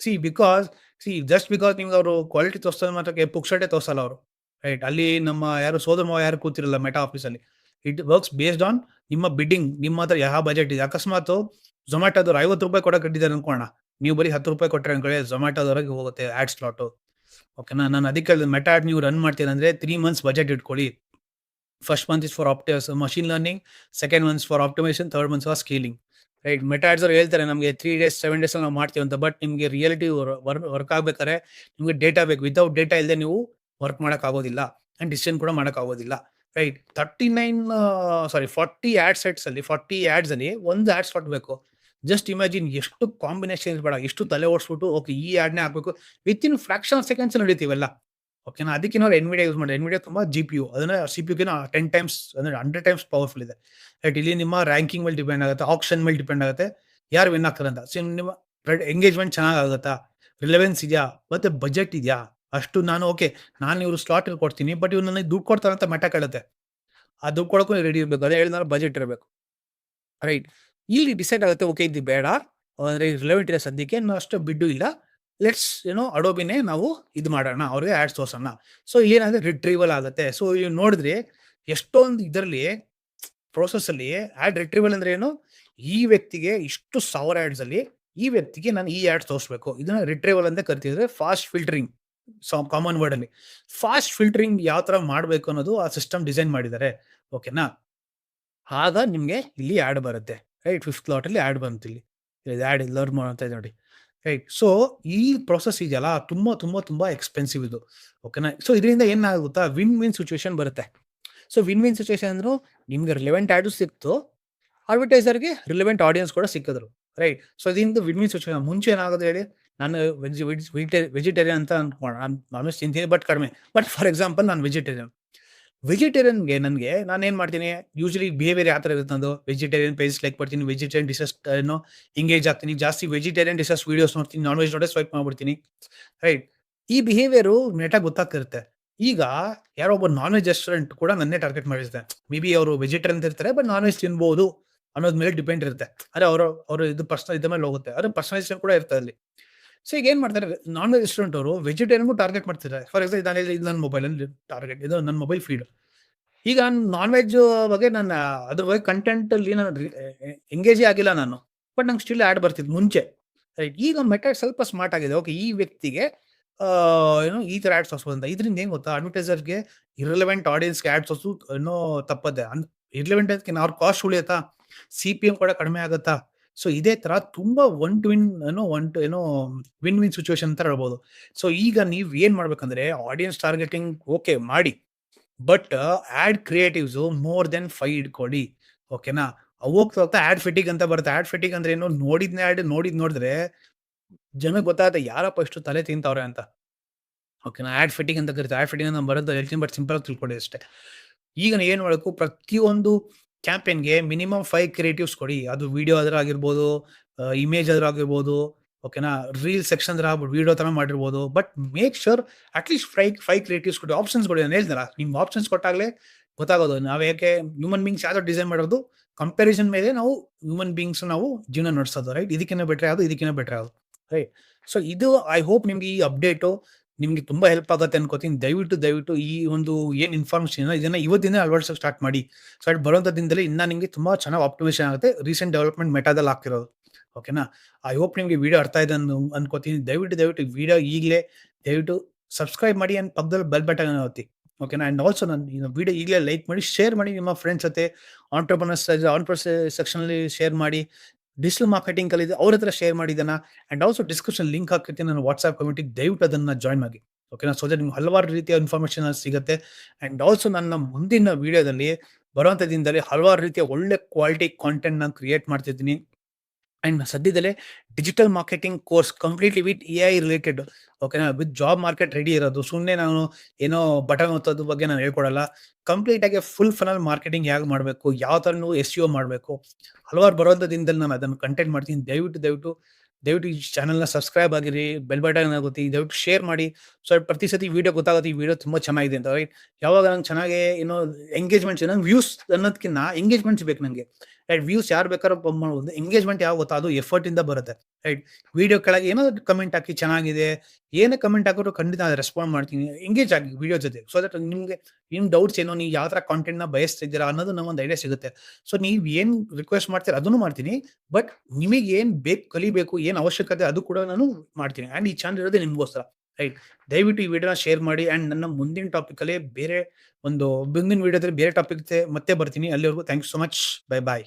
A: See because see just because ನಿಮ್ಗೆ ಅವರು ಕ್ವಾಲಿಟಿ ತೋರಿಸೋದು ಮಾತ್ರಕ್ಕೆ ಪುಕ್ಸಟೆ ತೋರಿಸಲ್ಲ ಅವರು. ರೈಟ್? ಅಲ್ಲಿ ನಮ್ಮ ಯಾರು ಸೋದರ ಮಾವ ಯಾರು ಕೂತಿರಲ್ಲ ಮೆಟಾ ಆಫೀಸಲ್ಲಿ. ಇಟ್ ವರ್ಕ್ಸ್ ಬೇಸ್ಡ್ ಆನ್ ನಿಮ್ಮ ಬಿಡ್ಡಿಂಗ್ ನಿಮ್ಮ ಹತ್ರ ಯಾವ ಬಜೆಟ್ ಇದೆ. ಅಕಸ್ಮಾತ್ ಝೊಮ್ಯಾಟೋದವ್ರು ₹50 ಕೊಡಕ್ಕೆ ರೆಡಿದ್ದಾರೆ ಅನ್ಕೊಳ್ಳೋಣ. ನೀವು ಬರೀ ₹10 ಕೊಟ್ರೆ ಅನ್ಕೊಳ್ಳಿ ಝೊಮ್ಯಾಟೋದವ್ರಿಗೆ ಹೋಗುತ್ತೆ ಆ್ಯಡ್ ಸ್ಲಾಟು. ಓಕೆನಾ? ನಾನು ಅದಕ್ಕೆ ಹೇಳಿದೆ ಮೆಟಾ ಆ್ಯಡ್ ನೀವು ರನ್ ಮಾಡ್ತೀರ ಅಂದರೆ ತ್ರೀ ಮಂತ್ಸ್ ಬಜೆಟ್ ಇಟ್ಕೊಳ್ಳಿ. First month is for opti machine learning, second months for optimisation third months for scaling. Right? Meta ads ಅವ್ರು ಹೇಳ್ತಾರೆ ನಮಗೆ ತ್ರೀ ಡೇಸ್, ಸೆವೆನ್ ಡೇಸ್ ನಾವು ಮಾಡ್ತೀವಿ ಅಂತ. ಬಟ್ ನಿಮಗೆ ರಿಯಾಲಿಟಿ ವರ್ ವರ್ ವರ್ಕ್ ಆಗ್ಬೇಕಾದ್ರೆ ನಿಮಗೆ ಡೇಟಾ ಬೇಕು. ವಿತೌಟ್ ಡೇಟಾ ಇಲ್ಲದೆ ನೀವು ವರ್ಕ್ ಮಾಡೋಕ್ಕಾಗೋದಿಲ್ಲ ಆ್ಯಂಡ್ ಡಿಸಿಷನ್ ಕೂಡ ಮಾಡೋಕ್ಕಾಗೋದಿಲ್ಲ ರೈಟ್? 39 ಸಾರಿ 40 ಆ್ಯಡ್ ಸೆಟ್ಸಲ್ಲಿ ಫಾರ್ಟಿ ಆ್ಯಡ್ಸಲ್ಲಿ ಒಂದು ಆ್ಯಡ್ಸ್ ಬೇಕು. ಜಸ್ಟ್ ಇಮ್ಯಾಜಿನ್ ಎಷ್ಟು ಕಾಂಬಿನೇಷನ್ಸ್ ಬೇಡ. ಎಷ್ಟು ತಲೆ ಓಡಿಸ್ಬಿಟ್ಟು ಓಕೆ ಈ ಆ್ಯಡ್ನೇ ಹಾಕಬೇಕು. ವಿತಿನ್ ಫ್ರಾಕ್ಷನ್ ಆಫ್ ಸೆಕೆಂಡ್ಸ್ ನಡೀತೀವಲ್ಲ. ಓಕೆನಾ? ಅದಕ್ಕೆ ಅವ್ರು ಎನ್ವಿಡಿಯಾ ಯೂಸ್ ಮಾಡಿದೆ. ಎನ್ವಿಡಿಯಾ ತುಂಬಾ ಯು ಅದನ್ನ ಸಿಪಿಯುಗಿಂತ 10 ಟೈಮ್ಸ್ ಅಂದ್ರೆ 100 ಟೈಮ್ಸ್ ಪವರ್‌ಫುಲ್ ಇದೆ. ರೈಟ್? ಇಲ್ಲಿ ನಿಮ್ಮ ರ್ಯಾಂಕಿಂಗ್ ಮೇಲೆ ಡಿಪೆಂಡ್ ಆಗುತ್ತೆ. ಆಪ್ಷನ್ ಮೇಲೆ ಡಿಪೆಂಡ್ ಆಗುತ್ತೆ. ಯಾರು ವಿನ್ ಆಗ್ತಾರೆ ಅಂತ. ಸೊ ನಿಮ್ಮ ಎಂಗೇಜ್‌ಮೆಂಟ್ ಚೆನ್ನಾಗ್ ಆಗುತ್ತಾ? ರಿಲೆವೆನ್ಸ್ ಇದೆಯಾ? ಮತ್ತೆ ಬಜೆಟ್ ಇದೆಯಾ? ಅಷ್ಟು ನಾನು ಓಕೆ ನಾನು ಇವರು ಸ್ಲಾಟ್ ಕೊಡ್ತೀನಿ. ಬಟ್ ಇವ್ರು ನನಗೆ ದುಡ್ಡು ಕೊಡ್ತಾರೆ ಅಂತ ಮೆಟ ಕೇಳುತ್ತೆ. ಆ ದುಡ್ಡು ಕೊಡೋಕ್ಕೂ ರೆಡಿ ಇರಬೇಕು. ಅದೇ ಹೇಳಿದ್ರೆ ಬಜೆಟ್ ಇರಬೇಕು. ರೈಟ್? ಇಲ್ಲಿ ಡಿಸೈಡ್ ಆಗುತ್ತೆ ಓಕೆ ಇದು ಬೇಡ. ಅಂದರೆ ರಿಲೆವೆಂಟ್ ಇದೆ ಸದ್ಯಕ್ಕೆ ಅಷ್ಟು ಬಿಡ್ಡು ಇಲ್ಲ. ಲೆಟ್ಸ್ ಏನೋ ಅಡೋಬಿನೇ ನಾವು ಇದು ಮಾಡೋಣ. ಅವ್ರಿಗೆ ಆ್ಯಡ್ಸ್ ತೋರ್ಸೋಣ. ಸೊ ಏನಂದ್ರೆ ರಿಟ್ರೀವಲ್ ಆಗುತ್ತೆ. ಸೊ ಇವ್ ನೋಡಿದ್ರೆ ಎಷ್ಟೊಂದು ಇದರಲ್ಲಿ ಪ್ರೋಸೆಸ್ಸಲ್ಲಿ ಆ್ಯಡ್ ರಿಟ್ರೀವಲ್ ಅಂದ್ರೆ ಏನು? ಈ ವ್ಯಕ್ತಿಗೆ ಇಷ್ಟು ಸಾವಿರ ಆ್ಯಡ್ಸಲ್ಲಿ ಈ ವ್ಯಕ್ತಿಗೆ ನಾನು ಈ ಆಡ್ಸ್ ತೋರಿಸ್ಬೇಕು ಇದನ್ನ ರಿಟ್ರೀವಲ್ ಅಂತ ಕರಿತಿದ್ರೆ ಫಾಸ್ಟ್ ಫಿಲ್ಟರಿಂಗ್. ಸೊ ಕಾಮನ್ ವರ್ಡಲ್ಲಿ ಫಾಸ್ಟ್ ಫಿಲ್ಟರಿಂಗ್ ಯಾವ ಥರ ಮಾಡಬೇಕು ಅನ್ನೋದು ಆ ಸಿಸ್ಟಮ್ ಡಿಸೈನ್ ಮಾಡಿದ್ದಾರೆ. ಓಕೆನಾ? ಆಗ ನಿಮಗೆ ಇಲ್ಲಿ ಆ್ಯಡ್ ಬರುತ್ತೆ. ರೈಟ್? ಫಿಫ್ತ್ ಲಾಟಲ್ಲಿ ಆ್ಯಡ್ ಬಂತು ಇಲ್ಲಿ. ಆಡ್ ಲರ್ನ್ ಮಾಡ್ತಾ ಇದೆ ನೋಡಿ. ರೈಟ್? ಸೊ ಈ ಪ್ರೋಸೆಸ್ ಇದೆಯಲ್ಲ ತುಂಬಾ ತುಂಬಾ ತುಂಬಾ ಎಕ್ಸ್‌ಪೆನ್ಸಿವ್ ಇದು. ಓಕೆನಾ? ಸೊ ಇದರಿಂದ ಏನಾಗುತ್ತಾ ವಿನ್ ವಿನ್ ಸಿಚುವೇಶನ್ ಬರುತ್ತೆ. ಸೊ ವಿನ್ ವಿನ್ ಸಿಚುವೇಶನ್ ಅಂದ್ರೆ ನಿಮ್ಗೆ ರಿಲೆವೆಂಟ್ ಆ್ಯಡ್ ಸಿಕ್ತು. ಅಡ್ವರ್ಟೈಸರ್‌ಗೆ ರಿಲೆವೆಂಟ್ ಆಡಿಯನ್ಸ್ ಕೂಡ ಸಿಕ್ಕಿದ್ರು. ರೈಟ್? ಸೊ ಇದರಿಂದ ವಿನ್ ವಿನ್ ಸಿಚುವೇಶನ್ ಮುಂಚೆ ಏನಾಗೋದು ಹೇಳಿ? ನಾನು ವೆಜ್ ವೆಜ್ ವೆಜಿಟೇರಿಯನ್ ಅಂತ ಅನ್ಕೊಂಡು ನಾನು ವೆಜ್ ತಿಂತೀನಿ ಬಟ್ ಕಡಿಮೆ. ಬಟ್ ಫಾರ್ ಎಕ್ಸಾಂಪಲ್ ನಾನು ವೆಜಿಟೇರಿಯನ್. ವೆಜಿಟೇರಿಯನ್‌ಗೆ ನನಗೆ ನಾನೇನ್ ಮಾಡ್ತೀನಿ ಯೂಶಲಿ ಬಿಹೇವಿಯರ್ ಯಾವ ಥರ ಇರುತ್ತೆ ನಂದು. ವೆಜಿಟೇರಿಯನ್ ಪೇಜ್ ಲೈಕ್ ಮಾಡ್ತೀನಿ. ವೆಜಿಟೇರಿಯನ್ ಡಿಸಸ್ ಏನು ಎಂಗೇಜ್ ಆಗ್ತೀನಿ. ಜಾಸ್ತಿ ವೆಜಿಟೇರಿಯನ್ ಡಿಸಸ್ ವೀಡಿಯೋಸ್ ನೋಡ್ತೀನಿ. ನಾನ್ ವೆಜ್ ನೋಡೇ ಸ್ವೈಪ್ ಮಾಡ್ಬಿಡ್ತೀನಿ. ರೈಟ್? ಈ ಬಿಹೇವಿಯರು ನೆಟಾಗಿ ಗೊತ್ತಾಗ್ತಿರುತ್ತೆ. ಈಗ ಯಾರೋ ಒಬ್ಬ ನಾನ್ ವೆಜ್ ರೆಸ್ಟೋರೆಂಟ್ ಕೂಡ ನನ್ನೇ ಟಾರ್ಗೆಟ್ ಮಾಡಿರ್ತಾರೆ ಮೇ ಬಿ ಅವರು ವೆಜಿಟೇರಿಯನ್ ಇರ್ತಾರೆ. ಬಟ್ ನಾನ್ ವೆಜ್ ತಿನ್ಬೋದು ಅನ್ನೋದ್ ಮೇಲೆ ಡಿಪೆಂಡ್ ಇರುತ್ತೆ. ಅದೇ ಅವರು ಅವರು ಇದು ಪರ್ಸನಲ್ ಇದ್ದ ಮೇಲೆ ಹೋಗುತ್ತೆ. ಅದ್ರ ಪರ್ಸನಲೈಸೇಷನ್ ಕೂಡ ಇರ್ತದೆ ಅಲ್ಲಿ. ಸೊ ಈಗ ಏನು ಮಾಡ್ತಾರೆ ನಾನ್ ವೆಜ್ ರೆಸ್ಟೋರೆಂಟ್ ಅವರು ವೆಜಿಟೇರಿಯನ್‌ಗೂ ಟಾರ್ಗೆಟ್ ಮಾಡ್ತಿದ್ದಾರೆ. ಫಾರ್ ಎಕ್ಸಾಂಪಲ್ ನಾನು ಇದು ನನ್ನ ಮೊಬೈಲಲ್ಲಿ ಟಾರ್ಗೆಟ್ ಇದು ನನ್ನ ಮೊಬೈಲ್ ಫೀಡ್. ಈಗ ನಾನ್ ವೆಜ್ ಬಗ್ಗೆ ನಾನು, ಅದ್ರ ಬಗ್ಗೆ ಕಂಟೆಂಟ್ ಅಲ್ಲಿ ನಾನು ಎಂಗೇಜೇ ಆಗಿಲ್ಲ ನಾನು. ಬಟ್ ನಂಗೆ ಸ್ಟಿಲ್ ಆ್ಯಡ್ ಬರ್ತಿತ್ತು ಮುಂಚೆ. ರೈಟ್? ಈಗ ಮೆಟಾ ಸ್ವಲ್ಪ ಸ್ಮಾರ್ಟ್ ಆಗಿದೆ. ಓಕೆ ಈ ವ್ಯಕ್ತಿಗೆ ಏನೋ ಈ ಥರ ಆ್ಯಡ್ಸ್ ತೋರಿಸಬಹುದು ಅಂತ. ಇದರಿಂದ ಏನು ಗೊತ್ತಾ ಅಡ್ವರ್ಟೈಸರ್‌ಗೆ ಇರ್ರೆಲೆವೆಂಟ್ ಆಡಿಯನ್ಸ್‌ಗೆ ಆ್ಯಡ್ಸ್ ಹೊಸ, ಏನೋ ತಪ್ಪದೆ ಅನ್ ಇರ್ಲೆವೆಂಟ್ ಅದಕ್ಕೆ ಅವ್ರ ಕಾಸ್ಟ್ ಉಳಿಯುತ್ತಾ? ಸಿಪಿಎಂ ಕೂಡ ಕಡಿಮೆ ಆಗುತ್ತಾ? ಸೊ ಇದೇ ತರ ತುಂಬಾ ಒನ್ ಟು ವಿನ್ ಏನೋ ಒನ್ ಟು ಏನೋ ವಿನ್ ವಿನ್ ಸಿಚುವೇಶನ್ ಅಂತ ಹೇಳ್ಬೋದು ಸೊ ಈಗ ನೀವು ಏನ್ ಮಾಡ್ಬೇಕಂದ್ರೆ ಆಡಿಯನ್ಸ್ ಟಾರ್ಗೆಟಿಂಗ್ ಓಕೆ ಮಾಡಿ. But ad creatives more than five ಇಟ್ಕೊಳ್ಳಿ. ಓಕೆನಾ? ಹೋಗ್ತಾ ಹೋಗ್ತಾ ಆಡ್ ಫಿಟ್ಟಿಂಗ್ ಅಂತ ಬರುತ್ತೆ. ಆಡ್ ಫಿಟಿಂಗ್ ಅಂದ್ರೆ ಏನು? ನೋಡಿದ್ನೇ ಆಡ್ ನೋಡಿದ್ ನೋಡಿದ್ರೆ ಜನಕ್ಕೆ ಗೊತ್ತಾಗುತ್ತೆ ಯಾರಪ್ಪ ಇಷ್ಟು ತಲೆ ತಿಂತವ್ರೆ ಅಂತ. ಓಕೆನಾ? ಆಡ್ ಫಿಟ್ಟಿಂಗ್ ಅಂತ ಕರೀತಾರೆ. ಆಡ್ ಫಿಟ್ಟಿಂಗ್ ಅಂತ ಬರುತ್ತೆ ಹೇಳ್ತೀನಿ ಬಟ್ ಸಿಂಪಲ್ ಆಗಿ ತಿಳ್ಕೊಳ್ಳಿ ಅಷ್ಟೇ. ಈಗ ಏನ್ ಮಾಡಬೇಕು ಪ್ರತಿಯೊಂದು ಕ್ಯಾಂಪೇನ್‌ಗೆ ಮಿನಿಮಮ್ ಫೈವ್ ಕ್ರಿಯೇಟಿವ್ಸ್ ಕೊಡಿ. ಅದು ವಿಡಿಯೋ ಆಗಿರ್ಬೋದು, ಇಮೇಜ್ ಆಗಿರ್ಬೋದು. ಓಕೆನಾ? ರೀಲ್ ಸೆಕ್ಷನ್ ತರ ವಿಡಿಯೋ ತರ ಮಾಡಿರ್ಬೋದು. But make sure at least five 5 creatives ಕೊಡಿ. ಆಪ್ಷನ್ಸ್ ಕೊಡಿ. ನಾನು ಹೇಳಿದ್ನಲ್ಲ ನಿಮ್ಗೆ ಆಪ್ಷನ್ಸ್ ಕೊಟ್ಟಾಗಲೇ ಗೊತ್ತಾಗೋದು. ನಾವು ಯಾಕೆ ಹ್ಯೂಮನ್ ಬೀಂಗ್ಸ್ ಯಾವ್ದು ಡಿಸೈನ್ ಮಾಡೋದು ಕಂಪ್ಯಾರಿಸನ್ ಮೇಲೆ ನಾವು ಹ್ಯೂಮನ್ ಬೀಂಗ್ಸ್ ನಾವು ಜೀವನ ನಡೆಸೋದು. ರೈಟ್? ಇದಕ್ಕಿಂತ ಬೆಟ್ರೆ ಯಾವುದು ಇದಕ್ಕಿಂತ ಬೆಟ್ರೆ ಯಾವುದು ರೈಟ್? ಸೊ ಇದು ಐ ಹೋಪ್ ನಿಮ್ಗೆ ಈ ಅಪ್ಡೇಟು ನಿಮ್ಗೆ ತುಂಬಾ ಹೆಲ್ಪ್ ಆಗುತ್ತೆ ಅನ್ಕೋತೀನಿ. ದಯವಿಟ್ಟು ದಯವಿಟ್ಟು ಈ ಒಂದು ಏನು ಇನ್ಫಾರ್ಮೇಷನ್ ಇದನ್ನ ಇವತ್ತಿನ ಅಳವಡಿಸೋಕೆ ಸ್ಟಾರ್ಟ್ ಮಾಡಿ. ಸೊ ಅದು ಬರುವಂತ ದಿನದಲ್ಲಿ ಇನ್ನ ನಿಮಗೆ ತುಂಬಾ ಚೆನ್ನಾಗಿ ಆಪ್ಟಿಮೇಷನ್ ಆಗುತ್ತೆ. ರೀಸೆಂಟ್ ಡೆವಲಪ್‌ಮೆಂಟ್ ಮೆಟಾದಲ್ಲಿ ಆಗ್ತಿರೋದು. ಓಕೆನಾ? ಐ ಹೋಪ್ ನಿಮಗೆ ವಿಡಿಯೋ ಅರ್ಥ ಇದೆ ಅನ್ ಅನ್ಕೋತೀನಿ. ದಯವಿಟ್ಟು ದಯವಿಟ್ಟು ವಿಡಿಯೋ ಈಗಲೇ ದಯವಿಟ್ಟು ಸಬ್ಸ್ಕ್ರೈಬ್ ಮಾಡಿ ಆ್ಯಂಡ್ ಪಕ್ಕದಲ್ಲಿ ಬೆಲ್ ಬಟನ್ ಒತ್ತಿ. ಓಕೆನಾ? ಅಂಡ್ ಆಲ್ಸೋ ನನ್ನ ವಿಡಿಯೋ ಈಗಲೇ ಲೈಕ್ ಮಾಡಿ, ಶೇರ್ ಮಾಡಿ ನಿಮ್ಮ ಫ್ರೆಂಡ್ಸ್ ಜೊತೆ ಆಂಟ್ರಪ್ರನರ್ಸ್ ಆನ್ ಸೆಕ್ಷನಲ್ಲಿ ಶೇರ್ ಮಾಡಿ. ಡಿಜಿಟಲ್ ಮಾರ್ಕೆಟಿಂಗ್ ಕಲಿದೆ ಅವ್ರ ಹತ್ರ ಶೇರ್ ಮಾಡಿದ್ದಾನೆ. ಅಂಡ್ ಆಲ್ಸೋ ಡಿಸ್ಕ್ರಿಪ್ಷನ್ ಲಿಂಕ್ ಹಾಕಿರ್ತೀನಿ ನನ್ನ ವಾಟ್ಸ್ಆಪ್ ಕಮಿಟಿಗೆ ದಯವಿಟ್ಟು ಅದನ್ನ ಜಾಯಿನ್ ಆಗಿ. ಓಕೆನಾ? ಸೊ ದಟ್ ನಿಮ್ಗೆ ಹಲವಾರು ರೀತಿಯ ಇನ್ಫಾರ್ಮೇಷನ್ ಸಿಗುತ್ತೆ. ಅಂಡ್ ಆಲ್ಸೋ ನನ್ನ ಮುಂದಿನ ವಿಡಿಯೋದಲ್ಲಿ ಬರುವಂತ ದಿನದಲ್ಲಿ ಹಲವಾರು ರೀತಿಯ ಒಳ್ಳೆ ಕ್ವಾಲಿಟಿ ಕಾಂಟೆಂಟ್ ನಾನು ಕ್ರಿಯೇಟ್ ಮಾಡ್ತಿದ್ದೀನಿ. ಆ್ಯಂಡ್ ಸದ್ಯದಲ್ಲೇ digital marketing course completely with A I related ಓಕೆನಾ ವಿತ್ ಜಾಬ್ ಮಾರ್ಕೆಟ್ ರೆಡಿ ಇರೋದು. ಸುಮ್ಮನೆ ನಾನು ಏನೋ ಬಟನ್ ಒತ್ತೋದ್ರ ಬಗ್ಗೆ ನಾನು ಹೇಳ್ಕೊಡಲ್ಲ. ಕಂಪ್ಲೀಟ್ ಆಗಿ ಫುಲ್ ಫನಲ್ ಮಾರ್ಕೆಟಿಂಗ್ ಹೇಗೆ ಮಾಡಬೇಕು ಯಾವ ಥರ ನೀವು ಎಸ್ ಯು ಮಾಡಬೇಕು, ಹಲವಾರು ಬರೋಂಥ ದಿನದಲ್ಲಿ ನಾನು ಅದನ್ನು ಕಂಟೆಂಟ್ ಮಾಡ್ತೀನಿ. ದಯವಿಟ್ಟು ದಯವಿಟ್ಟು ದಯವಿಟ್ಟು ಈ ಚಾನಲ್ನ ಸಬ್ಸ್ಕ್ರೈಬ್ ಆಗಿರಿ ಬೆಲ್ ಬಟನ್ ಆಗುತ್ತೆ. ದಯವಿಟ್ಟು ಶೇರ್ ಮಾಡಿ. ಸೊ ಪ್ರತಿ ಸತಿ ವಿಡಿಯೋ ಗೊತ್ತಾಗುತ್ತೆ, ಈ ವಿಡಿಯೋ ತುಂಬ ಚೆನ್ನಾಗಿದೆ ಅಂತ ರೈಟ್ ಯಾವಾಗ ನಂಗೆ ಚೆನ್ನಾಗಿ ಏನೋ ಎಂಗೇಜ್ಮೆಂಟ್ಸ್ ನಂಗೆ ವ್ಯೂಸ್ ಅನ್ನೋದಕ್ಕಿಂತ ಎಂಗೇಜ್ಮೆಂಟ್ಸ್ ಬೇಕು ನನಗೆ ರೈಟ್ ವ್ಯೂಸ್ ಯಾರು ಬೇಕಾದ್ರೂ ಪಂಪ್ ಎಂಗೇಜ್ಮೆಂಟ್ ಯಾವ ಗೊತ್ತಾ? ಅದು ಎಫರ್ಟ್ ಇಂದ ಬರುತ್ತೆ ರೈಟ್ ವಿಡಿಯೋ ಕೆಳಗೆ ಏನಾದ್ರು ಕಮೆಂಟ್ ಹಾಕಿ ಚೆನ್ನಾಗಿದೆ, ಏನೇ ಕಮೆಂಟ್ ಹಾಕಿದ್ರು ಖಂಡಿತ ರೆಸ್ಪಾಂಡ್ ಮಾಡ್ತೀನಿ ಎಂಗೇಜ್ ಆಗಿ ವಿಡಿಯೋ ಜೊತೆ. ಸೊ ದಟ್ ನಿಮಗೆ ನಿಮ್ಮ ಡೌಟ್ಸ್ ಏನೋ, ನೀವು ಯಾವ ಥರ ಕಾಂಟೆಂಟ್ನ ಬಯಸ್ತಿದ್ದೀರಾ ಅನ್ನೋದು ನಮಗೊಂದು ಐಡಿಯಾ ಸಿಗುತ್ತೆ. ಸೊ ನೀವು ಏನು ರಿಕ್ವೆಸ್ಟ್ ಮಾಡ್ತೀರ ಅದನ್ನು ಮಾಡ್ತೀನಿ ಬಟ್ ನಿಮಗೆ ಏನು ಬೇಕು, ಕಲಿಬೇಕು, ಏನು ಅವಶ್ಯಕತೆ ಅದು ಕೂಡ ನಾನು ಮಾಡ್ತೀನಿ. ಆ್ಯಂಡ್ ಈ ಚಾನಲ್ ಇರೋದೇ ನಿಮಗೋಸ್ಕರ ರೈಟ್ ದಯವಿಟ್ಟು ಈ ವಿಡಿಯೋನ ಶೇರ್ ಮಾಡಿ ಆ್ಯಂಡ್ ನನ್ನ ಮುಂದಿನ ಟಾಪಿಕಲ್ಲೇ ಬೇರೆ ಒಂದು, ಮುಂದಿನ ವಿಡಿಯೋದಲ್ಲಿ ಬೇರೆ ಟಾಪಿಕ್ ಮತ್ತೆ ಬರ್ತೀನಿ. ಅಲ್ಲಿವರೆಗೂ thank you so much bye bye